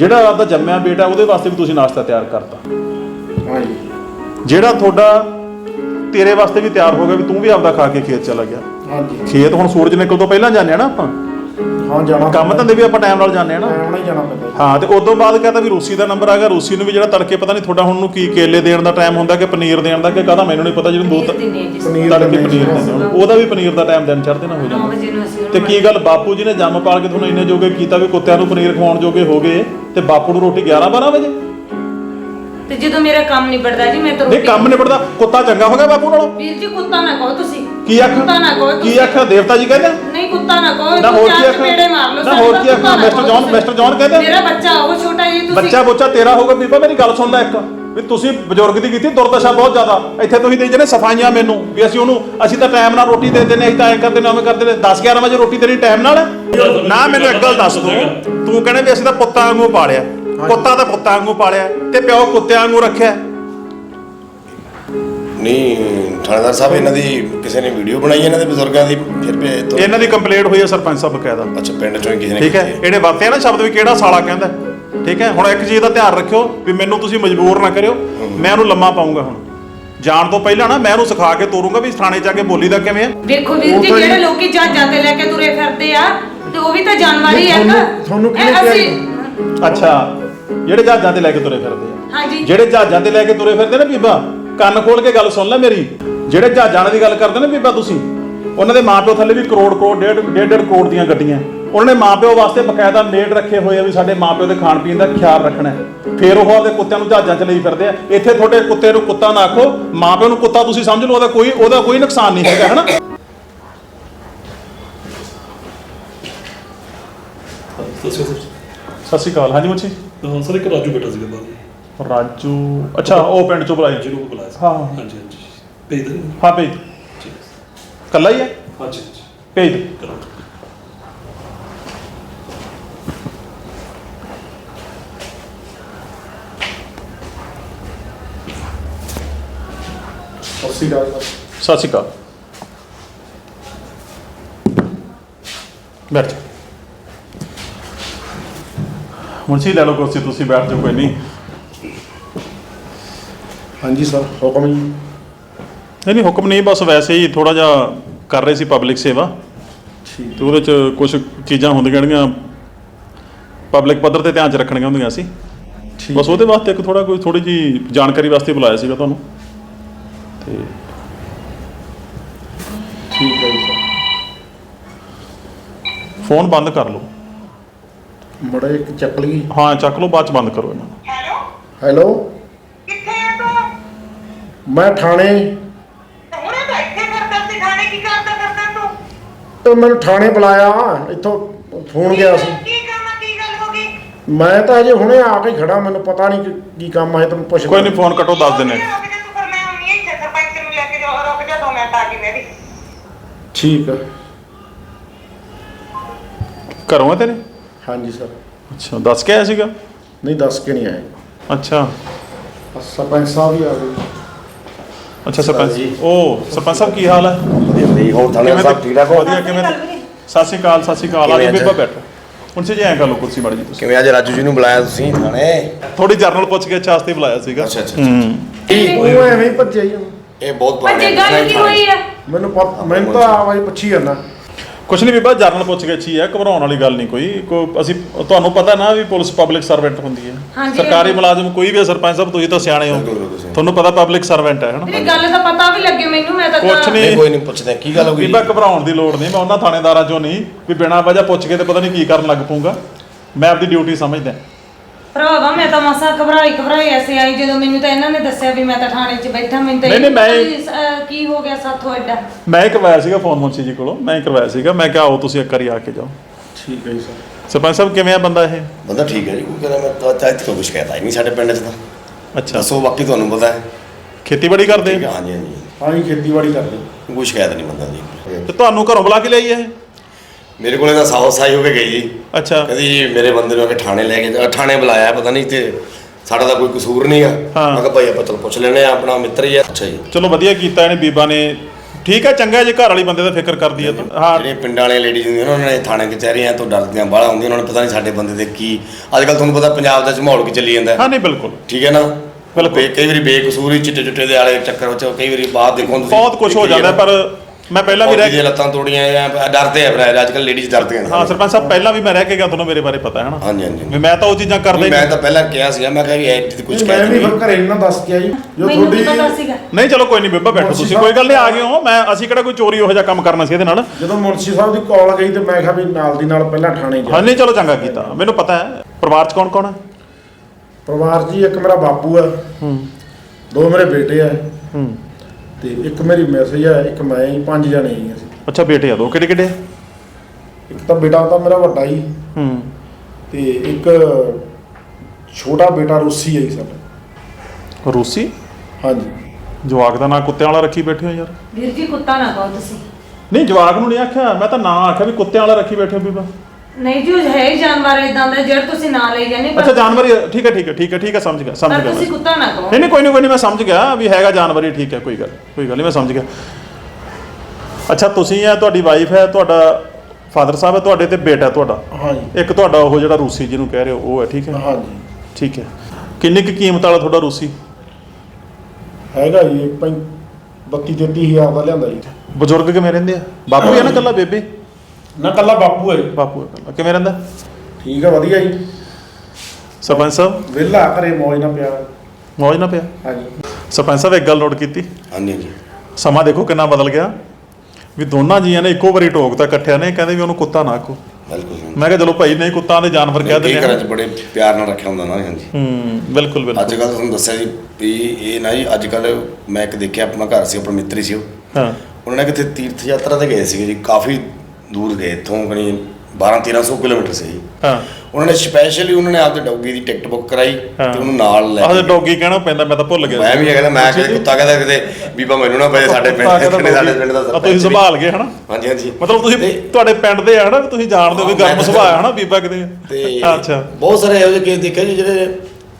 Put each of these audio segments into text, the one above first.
ਜਿਹੜਾ ਆਪਦਾ ਜੰਮਿਆ ਬੇਟਾ ਉਹਦੇ ਵਾਸਤੇ ਵੀ ਤੁਸੀਂ ਨਾਸ਼ਤਾ ਤਿਆਰ ਕਰਤਾ। ਹਾਂਜੀ। ਜਿਹੜਾ ਤੁਹਾਡਾ ਤੇਰੇ ਵਾਸਤੇ ਵੀ ਤਿਆਰ ਹੋ ਗਿਆ ਵੀ ਤੂੰ ਵੀ ਆਪਦਾ ਖਾ ਕੇ ਖੇਤ ਚਲਾ ਗਿਆ। ਹਾਂਜੀ। ਖੇਤ ਹੁਣ ਸੂਰਜ ਨਿਕਲ ਤੋਂ ਪਹਿਲਾਂ ਜਾਂਦੇ ਆ ਨਾ ਆਪਾਂ? ਹਾਂ ਜਾਣਾ ਕੰਮ ਧੰਦੇ ਵੀ ਆਪਾਂ ਟਾਈਮ ਨਾਲ ਜਾਂਦੇ ਆ ਨਾ ਆਉਣਾ ਹੀ ਜਾਣਾ ਪੈਂਦਾ। ਹਾਂ ਤੇ ਉਦੋਂ ਬਾਅਦ ਕਹਿੰਦਾ ਵੀ ਰੂਸੀ ਦਾ ਨੰਬਰ ਆ ਗਿਆ ਰੂਸੀ ਨੂੰ ਵੀ ਜਿਹੜਾ ਤੜਕੇ ਪਤਾ ਨਹੀਂ ਤੁਹਾਡਾ ਹੁਣ ਨੂੰ ਕੀ ਕੇਲੇ ਦੇਣ ਦਾ ਟਾਈਮ ਹੁੰਦਾ ਕਿ ਪਨੀਰ ਦੇਣ ਦਾ ਕਿ ਕਾਹਦਾ ਮੈਨੂੰ ਨਹੀਂ ਪਤਾ ਜਿਹਨੂੰ ਦੋ ਪਨੀਰ ਤੜਕੇ ਪਨੀਰ। ਦਿੰਦੇ ਹੋਣ। ਉਹਦਾ ਵੀ ਪਨੀਰ ਦਾ ਟਾਈਮ ਦਿਨ ਚੜ੍ਹਦੇ ਨਾ ਹੋ 9 ਜਾਂਦਾ ਤੇ ਕੀ ਗੱਲ ਬਾਪੂ ਜੀ ਨੇ ਜੰਮ ਪਾਲ ਕੇ ਤੁਹਾਨੂੰ ਇੰਨੇ ਜੋਗੇ ਕੀਤਾ ਵੀ ਕੁੱਤਿਆਂ ਨੂੰ ਪਨੀਰ ਖਵਾਉਣ ਜੋਗੇ ਹੋ ਗਏ ਤੇ ਬਾਪੂ ਨੂੰ ਰੋਟੀ 11 12 ਵਜੇ ਤੇ ਜਦੋਂ ਮੇਰਾ ਕੰਮ ਨਿਬੜਦਾ ਜੀ ਮੈਂ ਤਾਂ ਨਹੀਂ ਰੋਟੀ ਕੰਮ ਨਿਬੜਦਾ ਕੁੱਤਾ ਚੰਗਾ ਹੋ ਗਿਆ ਬਾਪੂ ਨਾਲੋਂ ਵੀਰ ਜੀ ਕੁੱਤਾ ਨਾ ਕਹੋ ਤੁਸੀਂ ਕੀ ਆਖ? ਕੁੱਤਾ ਨਾ ਕੀ। ਆਖ? ਦੇਵਤਾ ਜੀ ਕਹਿੰਦੇ ਨਹੀਂ ਕੁੱਤਾ ਨਾ ਕਹੋ ਨਾ ਹੋਰ ਕੀ ਆਖ? ਚਪੇੜੇ ਮਾਰ ਲਓ ਨਾ ਹੋਰ ਕੀ ਆਖ? Mister John. ਮਿਸਟਰ ਜੌਨ ਕਹਿੰਦੇ ਮੇਰਾ ਬੱਚਾ ਉਹ ਛੋਟਾ ਜੀ ਤੁਸੀਂ ਬੱਚਾ ਬੋਚਾ ਤੇਰਾ ਹੋਊਗਾ ਬੀਬਾ ਮੇਰੀ ਗੱਲ ਸੁਣ ਲੈ ਇੱਕ। ਵੀ ਤੁਸੀਂ ਬਜ਼ੁਰਗ ਦੀ ਕੀਤੀ ਦੁਰਦਸ਼ਾ ਬਹੁਤ ਜ਼ਿਆਦਾ। ਇੱਥੇ ਤੁਸੀਂ ਦੇ ਜਿਹੜੇ ਸਫਾਈਆਂ ਮੈਨੂੰ ਵੀ ਅਸੀਂ ਉਹਨੂੰ ਅਸੀਂ ਤਾਂ ਟਾਈਮ ਨਾਲ ਰੋਟੀ ਦੇ ਦਿੰਦੇ ਅਸੀਂ ਤਾਂ ਐਂ ਕਰਦੇ ਨੇ ਉਵੇਂ ਕਰਦੇ ਨੇ। 10 11 ਵਜੇ ਰੋਟੀ ਦੇਣੀ ਟਾਈਮ ਨਾਲ? ਨਾ ਮੈਨੂੰ ਇੱਕ ਗੱਲ ਦੱਸ ਤੂੰ। ਤੂੰ ਕਹਿੰਦੇ ਵੀ ਅਸੀਂ ਤਾਂ ਪੁੱਤਾਂ ਵਾਂਗੂ ਪਾਲਿਆ। ਕੁੱਤਾ ਤਾਂ ਪੁੱਤਾਂ ਵਾਂਗੂ ਪਾਲਿਆ ਤੇ ਪਿਓ ਕੁੱਤਿਆਂ ਵਾਂਗੂ ਰੱਖਿਆ। ਨਹੀਂ ਥਾਣੇਦਾਰ ਸਾਹਿਬ ਇਹਨਾਂ ਦੀ ਕਿਸੇ ਨੇ ਵੀਡੀਓ ਬਣਾਈ ਇਹਨਾਂ ਦੇ ਬਜ਼ੁਰਗਾਂ ਦੀ ਫਿਰ ਤੋਂ ਇਹਨਾਂ ਦੀ ਕੰਪਲੇਂਟ ਹੋਈ ਹੈ ਸਰਪੰਚ ਸਾਹਿਬ ਬਕਾਇਦਾ। ਅੱਛਾ ਪਿੰਡ ਚੋਂ ਹੀ ਕਿਸੇ ਨੇ ਠੀਕ ਹੈ ਕੀਤੀ ਇਹਨੇ ਵਰਤੇ ਆ ਨਾ ਸ਼ਬਦ ਵੀ ਕਿਹੜਾ ਸਾਲਾ ਕਹਿੰਦਾ ਠੀਕ ਹੈ ਹੁਣ ਇੱਕ ਚੀਜ਼ ਦਾ ਧਿਆਨ ਰੱਖਿਓ ਵੀ ਮੈਨੂੰ ਤੁਸੀਂ ਮਜਬੂਰ ਨਾ ਕਰਿਓ ਮੈਂ ਉਹਨੂੰ ਲੰਮਾ ਪਾਉਂਗਾ ਹੁਣ। ਜਾਣ ਤੋਂ ਪਹਿਲਾਂ ਨਾ ਮੈਂ ਉਹਨੂੰ ਸਿਖਾ ਕੇ ਤੋਰੂੰਗਾ ਵੀ ਥਾਣੇ ਜਾ ਕੇ ਬੋਲੀ ਦਾ ਕਿਵੇਂ ਹੈ। ਵੇਖੋ ਵੀਰ ਉਹ ਜੀ ਤਾਂ ਜੀ- ਲੋਕੀ ਜਹਾਜ਼ਾਂ ਤੇ ਲੈ ਕੇ ਤੁਰੇ ਫਿਰਦੇ ਆ ਤੇ ਉਹ ਵੀ ਤਾਂ ਜਾਨਵਰ ਹੀ ਆ ਨਾ ਤੁਹਾਨੂੰ ਕਿਹਨੇ ਇਹ ਕਿਹਾ ਅਸੀਂ- ਅੱਛਾ ਜਿਹੜੇ ਜਹਾਜ਼ਾਂ ਤੇ ਲੈ ਕੇ ਤੁਰੇ ਫਿਰਦੇ ਆ। ਹਾਂਜੀ। ਜਿਹੜੇ ਜਹਾਜ਼ਾਂ ਤੇ ਲੈ ਕੇ ਤੁਰੇ ਫਿਰਦੇ ਨੇ ਬੀਬਾ ਕੰਨ ਖੋਲ ਕੇ ਗੱਲ ਸੁਣ ਲੈ ਮੇਰੀ। ਜਿਹੜੇ ਜਹਾਜ਼ਾਂ ਦੀ ਗੱਲ ਕਰਦੇ ਨੇ ਬੀਬਾ ਤੁਸੀਂ ਉਹਨਾਂ ਦੇ ਮਾਪਿਓ ਥੱਲੇ ਵੀ ਕਰੋੜ ਕਰੋੜ ਡੇਢ ਡੇਢ ਕਰੋੜ ਦੀਆਂ ਗੱਡੀਆਂ। ਉਹਨਾਂ ਨੇ ਮਾਪਿਓ ਵਾਸਤੇ ਬਕਾਇਦਾ ਮੇਡ ਰੱਖੇ ਹੋਏ ਆ ਵੀ ਸਾਡੇ ਮਾਪਿਓ ਦੇ ਖਾਣ ਪੀਣ ਦਾ ਖਿਆਲ ਰੱਖਣਾ। ਫਿਰ ਉਹ ਆਪਦੇ ਕੁੱਤਿਆਂ ਨੂੰ ਜਹਾਜ਼ਾਂ 'ਚ ਲਈ ਫਿਰਦੇ ਆ। ਇੱਥੇ ਤੁਹਾਡੇ ਕੁੱਤੇ ਨੂੰ ਕੁੱਤਾ ਨਾ ਆਖੋ ਮਾਪਿਓ ਨੂੰ ਕੁੱਤਾ ਤੁਸੀਂ ਸਮਝ ਲਓ ਉਹਦਾ ਕੋਈ ਉਹਦਾ ਕੋਈ ਨੁਕਸਾਨ ਨਹੀਂ ਹੈਗਾ ਹਨਾ? ਸਤਿ ਸ਼੍ਰੀ ਅਕਾਲ ਹਾਂਜੀ ਮੁੱਛੀ? ਹਾਂ ਸਰ ਇੱਕ ਰਾਜੂ ਬੇਟਾ ਸੀਗਾ ਬਾਹਰ। ਰਾਜੂ ਅੱਛਾ ਉਹ ਪਿੰਡ ਚੋਂ ਬੁਲਾਇਆ ਜਿਹਨੂੰ ਬੁਲਾਇਆ ਸੀ। ਹਾਂ। ਹਾਂਜੀ ਹਾਂਜੀ। ਭੇਜ ਦੇ ਹਾਂ ਭੇਜ ਕੱਲਾ ਹੀ। ਹੈ ਹਾਂਜੀ ਹਾਂਜੀ। ਭੇਜ ਦੇ ਕਰੋ। ਸਤਿ ਸ਼੍ਰੀ ਅਕਾਲ ਸਰ। ਸਤਿ ਸ਼੍ਰੀ ਅਕਾਲ। ਬੈਠ ਮੁੰਸ਼ੀ ਲੈ ਲਓ ਕੁਰਸੀ ਤੁਸੀਂ ਬੈਠ ਜਾਓ ਕੋਈ ਨਹੀਂ। ਹਾਂਜੀ ਸਰ ਹੁਕਮ ਜੀ। ਨਹੀਂ ਨਹੀਂ ਹੁਕਮ ਨਹੀਂ ਬਸ ਵੈਸੇ ਹੀ ਥੋੜਾ ਜਿਹਾ ਕਰ ਰਹੇ ਸੀ ਪਬਲਿਕ ਸੇਵਾ। ਠੀਕ। ਤੇ ਉਹਦੇ ਚ ਕੁਝ ਚੀਜ਼ਾਂ ਹੁੰਦੀਆਂ ਜਿਹੜੀਆਂ ਪਬਲਿਕ ਪੱਧਰ ਤੇ ਧਿਆਨ ਚ ਰੱਖਣੀਆਂ ਹੁੰਦੀਆਂ ਸੀ। ਠੀਕ। ਬਸ ਉਹਦੇ ਵਾਸਤੇ ਇੱਕ ਥੋੜਾ ਕੋਈ ਥੋੜੀ ਜੀ ਜਾਣਕਾਰੀ ਵਾਸਤੇ ਬੁਲਾਇਆ ਸੀਗਾ ਤੁਹਾਨੂੰ। ਤੇ ਠੀਕ ਹੈ ਜੀ ਸਰ। ਫੋਨ ਬੰਦ ਕਰ ਲਓ। ਮੜਾ ਇੱਕ ਚੱਕ ਲਈ ਹਾਂ ਚੱਕ ਲਓ ਬਾਅਦ ਚ ਬੰਦ ਕਰੋ ਇਹਨੂੰ ਹੈਲੋ? ਹੈਲੋ? ਮੈਂ ਥਾਣੇ ਹੁਣੇ ਇੱਥੇ ਫਿਰਦਾ ਸੀ ਥਾਣੇ ਕੀ ਕਰਦਾ ਫਿਰਦਾ ਤੂੰ? ਤੇ ਮੈਨੂੰ ਥਾਣੇ ਬੁਲਾਇਆ ਇੱਥੋਂ ਫੋਨ ਗਿਆ ਸੀ। ਕੀ ਕੰਮ ਆ ਕੀ ਗੱਲ ਹੋ ਗਈ? ਮੈਂ ਤਾਂ ਅਜੇ ਹੁਣੇ ਆ ਕੇ ਖੜਾ ਮੈਨੂੰ ਪਤਾ ਨਹੀਂ ਕਿ ਕੀ ਕੰਮ ਹੈ ਤੈਨੂੰ ਪੁੱਛ ਕੋਈ ਨਹੀਂ ਫੋਨ ਕੱਟੋ ਦੱਸ ਦਿੰਨੇ ਰੁਕ ਜਾ ਤੂੰ ਫਿਰ ਮੈਂ ਆਉਣੀ ਇੱਥੇ ਸਰਪੰਚ ਨੂੰ ਲੈ ਕੇ ਜਾ ਰੁਕ ਜਾ ਦੋ ਮਿੰਟ ਆ ਗਈ ਮੈਂ ਵੀ ਠੀਕ ਹੈ ਘਰੋਂ ਹੈ ਤੇਰੇ? ਹਾਂਜੀ ਸਰ। ਅੱਛਾ ਦੱਸ ਕੇ ਆਇਆ ਸੀਗਾ? ਨਹੀਂ ਦੱਸ ਕੇ ਨਹੀਂ ਆਏ ਅੱਛਾ। ਸਰਪੰਚ ਸਾਹਿਬ ਵੀ ਆ ਗਏ। ਅੱਛਾ ਸਰਪੰਚ। ਉਹ ਸਰਪੰਚ ਸਾਹਿਬ ਕੀ ਹਾਲ ਹੈ? ਨਹੀਂ ਹੋਰ ਥਾਣੇਦਾਰ ਸਾਹਿਬ ਠੀਕ ਠਾਕ ਹੋ? ਵਧੀਆ ਕਿਵੇਂ ਸਤਿ ਸ਼੍ਰੀ ਅਕਾਲ ਸਤਿ ਸ਼੍ਰੀ ਅਕਾਲ। ਕਿਵੇਂ? ਬੀਬਾ ਬੈਠੋ। ਹੁਣ ਸੇ ਜੀ ਐਂ ਕਰ ਲਓ ਕੁਰਸੀ ਮਾੜੀ ਜੀ ਤੁਸੀਂ। ਕਿਵੇਂ ਅੱਜ ਰਾਜੂ ਜੀ ਨੂੰ ਬੁਲਾਇਆ ਤੁਸੀਂ ਥਾਣੇ? ਥੋੜੀ ਜਰਨਲ ਪੁੱਛ ਕੇ ਚਾਸਤੇ ਬੁਲਾਇਆ ਸੀਗਾ। ਅੱਛਾ, ਅੱਛਾ, ਹੂੰ। ਉਹ ਐਵੇਂ ਹੀ ਭੱਜਿਆ ਹੀ। ਇਹ ਬਹੁਤ ਪਰ ਜੇ ਗੱਲ ਕੀ ਹੋਈ ਆ ਮੈਨੂੰ ਪਤਾ ਮੈਨੂੰ ਤਾਂ ਆਵਾਜ਼ ਪੁੱਛੀ ਜਾਂਦਾ। ਕੁਛ ਨਹੀਂ ਬੀਬਾ ਜਰਨਲ ਪੁੱਛ ਕੇ ਚੀ ਹੈ ਘਬਰਾਉਣ ਵਾਲੀ ਗੱਲ ਨਹੀਂ ਕੋਈ। ਕੋ ਅਸੀਂ ਤੁਹਾਨੂੰ ਪਤਾ ਨਾ ਵੀ ਪੁਲਿਸ ਪਬਲਿਕ ਸਰਵੈਂਟ ਹੁੰਦੀ ਹੈ। ਹਾਂਜੀ, ਸਰਕਾਰੀ। ਮੁਲਾਜ਼ਮ ਕੋਈ ਵੀ ਹੈ, ਸਰਪੰਚ ਸਾਹਿਬ ਤੁਸੀਂ ਤਾਂ ਸਿਆਣੇ ਹੋ। ਬਿਲਕੁਲ, ਬਿਲਕੁਲ ਸਹੀ। ਤੁਹਾਨੂੰ ਪਤਾ ਪਬਲਿਕ ਸਰਵੈਂਟ ਹੈ ਹਨਾ? ਇਹ ਗੱਲ ਦਾ ਪਤਾ ਵੀ ਲੱਗੇ ਮੈਨੂੰ ਮੈਂ ਤਾਂ ਕੁਛ ਨਹੀਂ ਨਹੀਂ ਕੋਈ ਨਹੀਂ ਪੁੱਛਦੇ ਕੀ ਗੱਲ ਹੋ ਗਈ? ਬੀਬਾ ਘਬਰਾਉਣ ਦੀ ਲੋੜ ਨਹੀਂ ਮੈਂ ਉਹਨਾਂ ਥਾਣੇਦਾਰਾਂ ਚੋਂ ਨਹੀਂ ਵੀ ਬਿਨਾਂ ਵਜ੍ਹਾ ਪੁੱਛ ਕੇ ਤੇ ਪਤਾ ਨਹੀਂ ਕੀ ਕਰਨ ਲੱਗ ਪਊਗਾ। ਮੈਂ ਆਪਦੀ ਡਿਊਟੀ ਸਮਝਦਾ। ਭਰਾਵਾ ਮੈਂ ਤਾਂ ਮਸਾ ਘਬਰਾਈ ਘਬਰਾਈ ਐਸੇ ਆਈ ਜਦੋਂ ਮੈਨੂੰ ਤਾਂ ਇਹਨਾਂ ਨੇ ਦੱਸਿਆ ਵੀ ਮੈਂ ਤਾਂ ਥਾਣੇ 'ਚ ਬੈਠਾ ਮੈਨੂੰ ਤਾਂ ਨਹੀਂ, ਨਹੀਂ, ਇਹ ਅਹ, ਕੀ ਹੋ ਗਿਆ ਸਾਥੋਂ ਐਡਾ? ਮੈਂ ਹੀ ਕਰਵਾਇਆ ਸੀਗਾ ਫੋਨ ਮੁੰਸ਼ੀ ਜੀ ਕੋਲੋਂ ਮੈਂ ਹੀ ਕਰਵਾਇਆ ਸੀਗਾ ਮੈਂ ਕਿਹਾ ਆਓ ਤੁਸੀਂ ਇੱਕ ਵਾਰੀ ਆ ਕੇ ਜਾਓ। ਠੀਕ ਹੈ ਜੀ ਸਰ। ਸਰਪੰਚ ਸਾਹਿਬ ਕਿਵੇਂ ਆ ਬੰਦਾ ਇਹ? ਬੰਦਾ ਠੀਕ ਹੈ ਜੀ ਕੋਈ ਕਹਿੰਦਾ ਮੈਂ ਤਾਂ ਇੱਥੇ ਕੋਈ ਸ਼ਿਕਾਇਤ ਆਈ ਨਹੀਂ ਸਾਡੇ ਪਿੰਡ 'ਚ ਤਾਂ। ਅੱਛਾ। ਦੱਸੋ ਬਾਕੀ ਤੁਹਾਨੂੰ ਪਤਾ ਹੈ। ਖੇਤੀਬਾੜੀ ਕਰਦੇ ਠੀਕ ਹੈ ਹਾਂਜੀ ਹਾਂਜੀ। ਹਾਂਜੀ ਖੇਤੀਬਾੜੀ ਕਰਦੇ। ਕੋਈ ਸ਼ਿਕਾਇਤ ਨਹੀਂ ਬੰਦਾ ਜੀ। ਤੇ ਤੁਹਾਨੂੰ ਘਰੋਂ ਬੁਲਾ ਕੇ ਲਿਆਈ ਇਹ? ਮੇਰੇ ਕੋਲੇ ਤਾਂ ਸਾਊ ਸਾਈ ਹੋ ਕੇ ਗਈ ਜੀ। ਅੱਛਾ। ਕਹਿੰਦੀ ਜੀ ਮੇਰੇ ਬੰਦੇ ਨੂੰ ਆ ਕੇ ਥਾਣੇ ਲੈ ਕੇ ਜਾ ਥਾਣੇ ਬੁਲਾਇਆ ਪਤਾ ਨਹੀਂ ਤੇ ਸਾਡਾ ਤਾਂ ਕੋਈ ਕਸੂਰ ਨਹੀਂ ਆ। ਹਾਂ। ਮੈਂ ਕਿਹਾ ਭਾਈ ਆਪਾਂ ਚਲ ਪੁੱਛ ਲੈਣੇ ਆ ਆਪਣਾ ਮਿੱਤਰ ਹੀ ਆ। ਅੱਛਾ ਜੀ। ਚਲੋ ਵਧੀਆ ਕੀਤਾ ਇਹਨੇ ਬੀਬਾ ਨੇ। ਠੀਕ ਹੈ ਚੰਗਾ ਜੇ ਘਰ ਵਾਲੀ ਬੰਦੇ ਦਾ ਫਿਕਰ ਕਰਦੀ ਹੈ ਤਾਂ। ਹਾਂ। ਜਿਹੜੇ ਪਿੰਡਾਂ ਵਾਲੇ ਲੇਡੀਜ਼ ਹੁੰਦੀਆਂ ਨੇ ਉਹਨਾਂ ਨੇ ਥਾਣੇ ਕਚਹਿਰੀਆਂ ਤੋਂ ਡਰਦੀਆਂ ਬਾਹਲਾ ਹੁੰਦੀਆਂ ਉਹਨਾਂ ਨੂੰ ਪਤਾ ਨਹੀਂ ਸਾਡੇ ਬੰਦੇ ਦੇ ਕੀ। ਅੱਜ ਕੱਲ ਤੁਹਾਨੂੰ ਪਤਾ ਪੰਜਾਬ ਦਾ ਮਾਹੌਲ ਕੀ ਚੱਲੀ ਜਾਂਦਾ। ਹੈ। ਹਾਂ ਨਹੀਂ ਬਿਲਕੁਲ। ਠੀਕ ਹੈ ਨਾ? ਬਿਲਕੁਲ। ਬੇ- ਕਈ ਵਾਰੀ ਬੇਕਸੂਰ ਹੀ ਚਿੱਟੇ ਚਿੱਟੇ ਦੇ ਵਾਲੇ ਚੱਕਰ ਵਿੱਚ ਕਈ ਵਾਰੀ ਬਾਤ ਦੇਖੋ ਤੁਸੀਂ ਬਹੁਤ ਕੁਝ ਹੋ ਜਾਂਦਾ ਪਰ ਮੈਂ ਪਹਿਲਾਂ ਵੀ ਰਹਿ ਦੀਆਂ ਲੱਤਾਂ ਤੋੜੀਆਂ ਜਾਂ ਡਰਦੇ ਆ ਫਿਰ ਅੱਜ ਕੱਲ ਲੇਡੀਜ਼ ਡਰਦੀਆਂ ਨੇ ਹਾਂ ਸਰਪੰਚ ਸਾਹਿਬ ਪਹਿਲਾਂ ਵੀ ਮੈਂ ਰਹਿ ਕੇ ਗਿਆ ਤੁਹਾਨੂੰ ਮੇਰੇ ਬਾਰੇ ਪਤਾ ਹੈ ਨਾ ਹਾਂਜੀ ਹਾਂਜੀ। ਵੀ ਮੈਂ ਤਾਂ ਉਹ ਚੀਜ਼ਾਂ ਕਰਦਾ ਹੀ ਮੈਂ ਤਾਂ ਪਹਿਲਾਂ ਕਿਹਾ ਸੀਗਾ ਮੈਂ ਕਿਹਾ ਵੀ ਐ ਕੁਝ ਨਹੀਂ, ਮੈਂ ਕਹਿ ਵੀ ਨਹੀਂ ਫਿਰ ਘਰੇ ਇਹਨਾਂ ਦੱਸ ਕੇ ਆਈ ਜੋ। ਮੈਨੂੰ ਕੀ ਤੁਹਾਡੀ ਪਤਾ ਸੀਗਾ। ਨਹੀਂ ਚਲੋ ਕੋਈ ਨਹੀਂ ਬੀਬਾ ਬੈਠੋ ਤੁਸੀਂ। ਕੋਈ ਗੱਲ ਨਹੀਂ ਆ ਗਏ ਹੋ ਮੈਂ ਅਸੀਂ ਕਿਹੜਾ ਕੋਈ ਚੋਰੀ ਉਹੋ ਜਿਹਾ ਕੰਮ ਕਰਨਾ ਸੀ ਇਹਦੇ ਨਾਲ? ਜਦੋਂ ਮੁਨਸ਼ੀ ਸਾਹਿਬ ਦੀ ਕਾਲ ਗਈ ਤੇ ਮੈਂ ਕਿਹਾ ਵੀ ਨਾਲ ਦੀ ਨਾਲ ਪਹਿਲਾਂ ਥਾਣੇ ਜਾ ਹਾਂ ਨਹੀਂ ਚਲੋ ਚੰਗਾ ਕੀਤਾ। ਮੈਨੂੰ ਪਤਾ ਹੈ ਪਰਿਵਾਰ 'ਚ ਕੌਣ ਕੌਣ ਹੈ? ਪਰਿਵਾਰ ਜੀ ਇੱਕ ਮੇਰਾ ਬਾਪੂ ਹੈ। ਹੂੰ। ਦੋ ਮੇਰੇ ਬੇਟੇ ਆ ਹੂੰ। ਤੇ ਇੱਕ ਮੇਰੀ ਮੈਸੇਜ ਹੈ ਇੱਕ ਮੈਂ ਹੀ ਪੰਜ ਜਣੇ ਹੀ ਅਸੀਂ ਅੱਛਾ ਬੇਟੇ ਆ ਦੋ ਕਿਹੜੇ ਕਿਹੜੇ ਇੱਕ ਤਾਂ ਬੇਟਾ ਤਾਂ ਮੇਰਾ ਵੱਡਾ ਹੀ। ਹੂੰ। ਤੇ ਇੱਕ ਛੋਟਾ ਬੇਟਾ ਰੂਸੀ ਹੈ ਜੀ ਸਾਡਾ। ਰੂਸੀ? ਹਾਂਜੀ। ਜਵਾਕ ਦਾ ਨਾਂ ਕੁੱਤਿਆਂ ਵਾਲਾ ਰੱਖੀ ਬੈਠੇ ਹੋ ਯਾਰ। ਵੀਰ ਜੀ ਕੁੱਤਾ ਨਾ ਕਹੋ ਤੁਸੀਂ। ਨਹੀਂ ਜਵਾਕ ਨੂੰ ਨਹੀਂ ਆਖਿਆ ਮੈਂ ਤਾਂ ਨਾਂ ਆਖਿਆ ਵੀ ਕੁੱਤਿਆਂ ਵਾਲਾ ਰੱਖੀ ਬੈਠੇ ਹੋ ਬੀਬਾ। ਨਹੀਂ ਜੀ ਉਹ ਹੈ ਹੀ ਜਾਨਵਰ ਇਦਾਂ ਦਾ ਜਿਹੜਾ ਤੁਸੀਂ ਨਾਂ ਲਈ ਜਾਂਦੇ ਅੱਛਾ ਜਾਨਵਰ ਹੀ ਹੈ। ਠੀਕ ਹੈ ਠੀਕ ਹੈ ਠੀਕ ਹੈ ਠੀਕ ਹੈ ਸਮਝ ਗਿਆ ਸਮਝ ਪਰ ਗਿਆ ਤੁਸੀਂ ਮੈਂ। ਕੁੱਤਾ ਨਾ ਕਹੋ। ਨਹੀਂ ਨਹੀਂ ਕੋਈ ਨਹੀਂ ਕੋਈ ਨਹੀਂ ਮੈਂ ਸਮਝ ਗਿਆ ਵੀ ਹੈਗਾ ਜਾਨਵਰ ਹੀ ਠੀਕ ਹੈ ਕੋਈ ਗੱਲ ਕੋਈ ਗੱਲ ਨਹੀਂ ਮੈਂ ਸਮਝ ਗਿਆ। ਅੱਛਾ ਤੁਸੀਂ ਹੈ ਤੁਹਾਡੀ ਵਾਈਫ ਹੈ ਤੁਹਾਡਾ ਫਾਦਰ ਸਾਹਿਬ ਹੈ ਤੁਹਾਡੇ ਤੇ ਬੇਟਾ ਤੁਹਾਡਾ? ਹਾਂਜੀ। ਇੱਕ ਤੁਹਾਡਾ ਉਹ ਜਿਹੜਾ ਰੂਸੀ ਜਿਹਨੂੰ ਕਹਿ ਰਹੇ ਹੋ ਉਹ ਹੈ ਠੀਕ ਹੈ? ਹਾਂਜੀ। ਠੀਕ ਹੈ। ਕਿੰਨੀ ਕੁ ਕੀਮਤ ਵਾਲਾ ਤੁਹਾਡਾ ਰੂਸੀ? ਹੈਗਾ ਜੀ 32 33000 ਦਾ ਲਿਆਂਦਾ ਜੀ। ਬਜ਼ੁਰਗ ਕਿਵੇਂ ਰਹਿੰਦੇ ਆ? ਬਾਪੂ ਹੈ ਨਾ ਕੱਲਾ ਬੇਬੇ? ਨਾ ਕੱਲਾ ਬਾਪੂ ਹੈ ਜੀ। ਬਾਪੂ ਹੈ ਕੱਲਾ। ਕਿਵੇਂ ਰਹਿੰਦਾ? ਠੀਕ ਹੈ ਵਧੀਆ ਜੀ। ਸਰਪੰਚ ਸਾਹਿਬ? ਵਿਹਲਾ ਘਰੇ ਮੌਜ ਨਾ ਪਿਆ। ਮੌਜ ਨਾ ਪਿਆ? ਹਾਂਜੀ। ਸਰਪੰਚ ਸਾਹਿਬ ਇੱਕ ਗੱਲ ਨੋਟ ਕੀਤੀ? ਹਾਂਜੀ ਹਾਂਜੀ। ਸਮਾਂ ਦੇਖੋ ਕਿੰਨਾ ਬਦਲ ਗਿਆ। ਵੀ ਦੋਨਾਂ ਜੀਆਂ ਨੇ ਇੱਕੋ ਵਾਰੀ ਟੋਕਤਾ ਇਕੱਠਿਆਂ ਨੇ ਕਹਿੰਦੇ ਵੀ ਉਹਨੂੰ ਕੁੱਤਾ ਨਾ ਆਖੋ। ਬਿਲਕੁਲ ਮੈਂ ਕਿਹਾ ਚਲੋ ਭਾਈ ਨਹੀਂ ਕੁੱਤਾ ਦੇ ਜਾਨਵਰ ਕਹਿ ਕਈ ਦਿੰਦੇ ਘਰਾਂ ਆ 'ਚ ਬੜੇ ਪਿਆਰ ਨਾਲ ਰੱਖਿਆ ਹੁੰਦਾ ਨਾ ਹਾਂਜੀ। ਹੂੰ ਬਿਲਕੁਲ ਬਿਲਕੁਲ। ਅੱਜ ਕੱਲ ਤੁਹਾਨੂੰ ਦੱਸਿਆ ਜੀ ਵੀ ਇਹ ਨਾ ਜੀ ਅੱਜ ਕੱਲ ਮੈਂ ਇੱਕ ਦੇਖਿਆ ਆਪਣਾ ਘਰ ਸੀ ਆਪਣਾ ਮਿੱਤਰੀ ਸੀ ਉਹ। ਹਾਂ। ਉਹਨਾਂ ਨੇ ਕਿਤੇ ਤੀਰਥ ਯਾਤਰਾ ਤੇ ਗਏ ਸੀਗੇ ਜੀ ਕਾਫੀ ਦੂਰ ਗਏ ਇੱਥੋਂ ਕਣੀ 12 1300 ਕਿਲੋਮੀਟਰ ਸੀ। ਹਾਂ। ਉਹਨਾਂ ਨੇ ਸਪੈਸ਼ਲੀ ਉਹਨਾਂ ਨੇ ਆਪਦੇ ਡੌਗੀ ਦੀ ਟਿਕਟ ਬੁੱਕ ਕਰਾਈ। ਤੇ ਉਹਨੂੰ ਨਾਲ ਲੈ ਆਹ ਕੇ ਡੌਗੀ ਕਹਿਣਾ ਪੈਂਦਾ ਮੈਂ ਤਾਂ ਭੁੱਲ ਗਿਆ। ਮੈਂ ਵੀ ਇਹ ਕਹਿੰਦਾ ਮੈਂ ਕਿਤੇ ਕੁੱਤਾ ਕਹਿੰਦਾ ਕਿਤੇ ਬੀਬਾ ਮੈਨੂੰ ਨਾ ਪਏ ਸਾਡੇ ਪਿੰਡ ਕੁੱਤਾ ਸਾਡੇ ਪਿੰਡ ਦਾ ਆ ਤੁਸੀਂ ਸੰਭਾਲ ਗਏ ਹਨਾ? ਹਾਂਜੀ ਹਾਂਜੀ। ਮਤਲਬ ਤੁਸੀਂ ਤੇ- ਤੁਹਾਡੇ ਪਿੰਡ ਦੇ ਆ ਹਨਾ? ਵੀ ਤੁਸੀਂ ਜਾਣਦੇ ਹੋ ਵੀ ਗਰਮ ਸੁਭਾਅ ਹੈ ਹਨਾ ਬੀਬਾ ਕਿਤੇ? ਤੇ ਅੱਛਾ। ਬਹੁਤ ਸਾਰੇ ਇਹੋ ਜਿਹੇ ਕੇਸ ਦੇਖੇ ਜੀ ਜਿਹੜੇ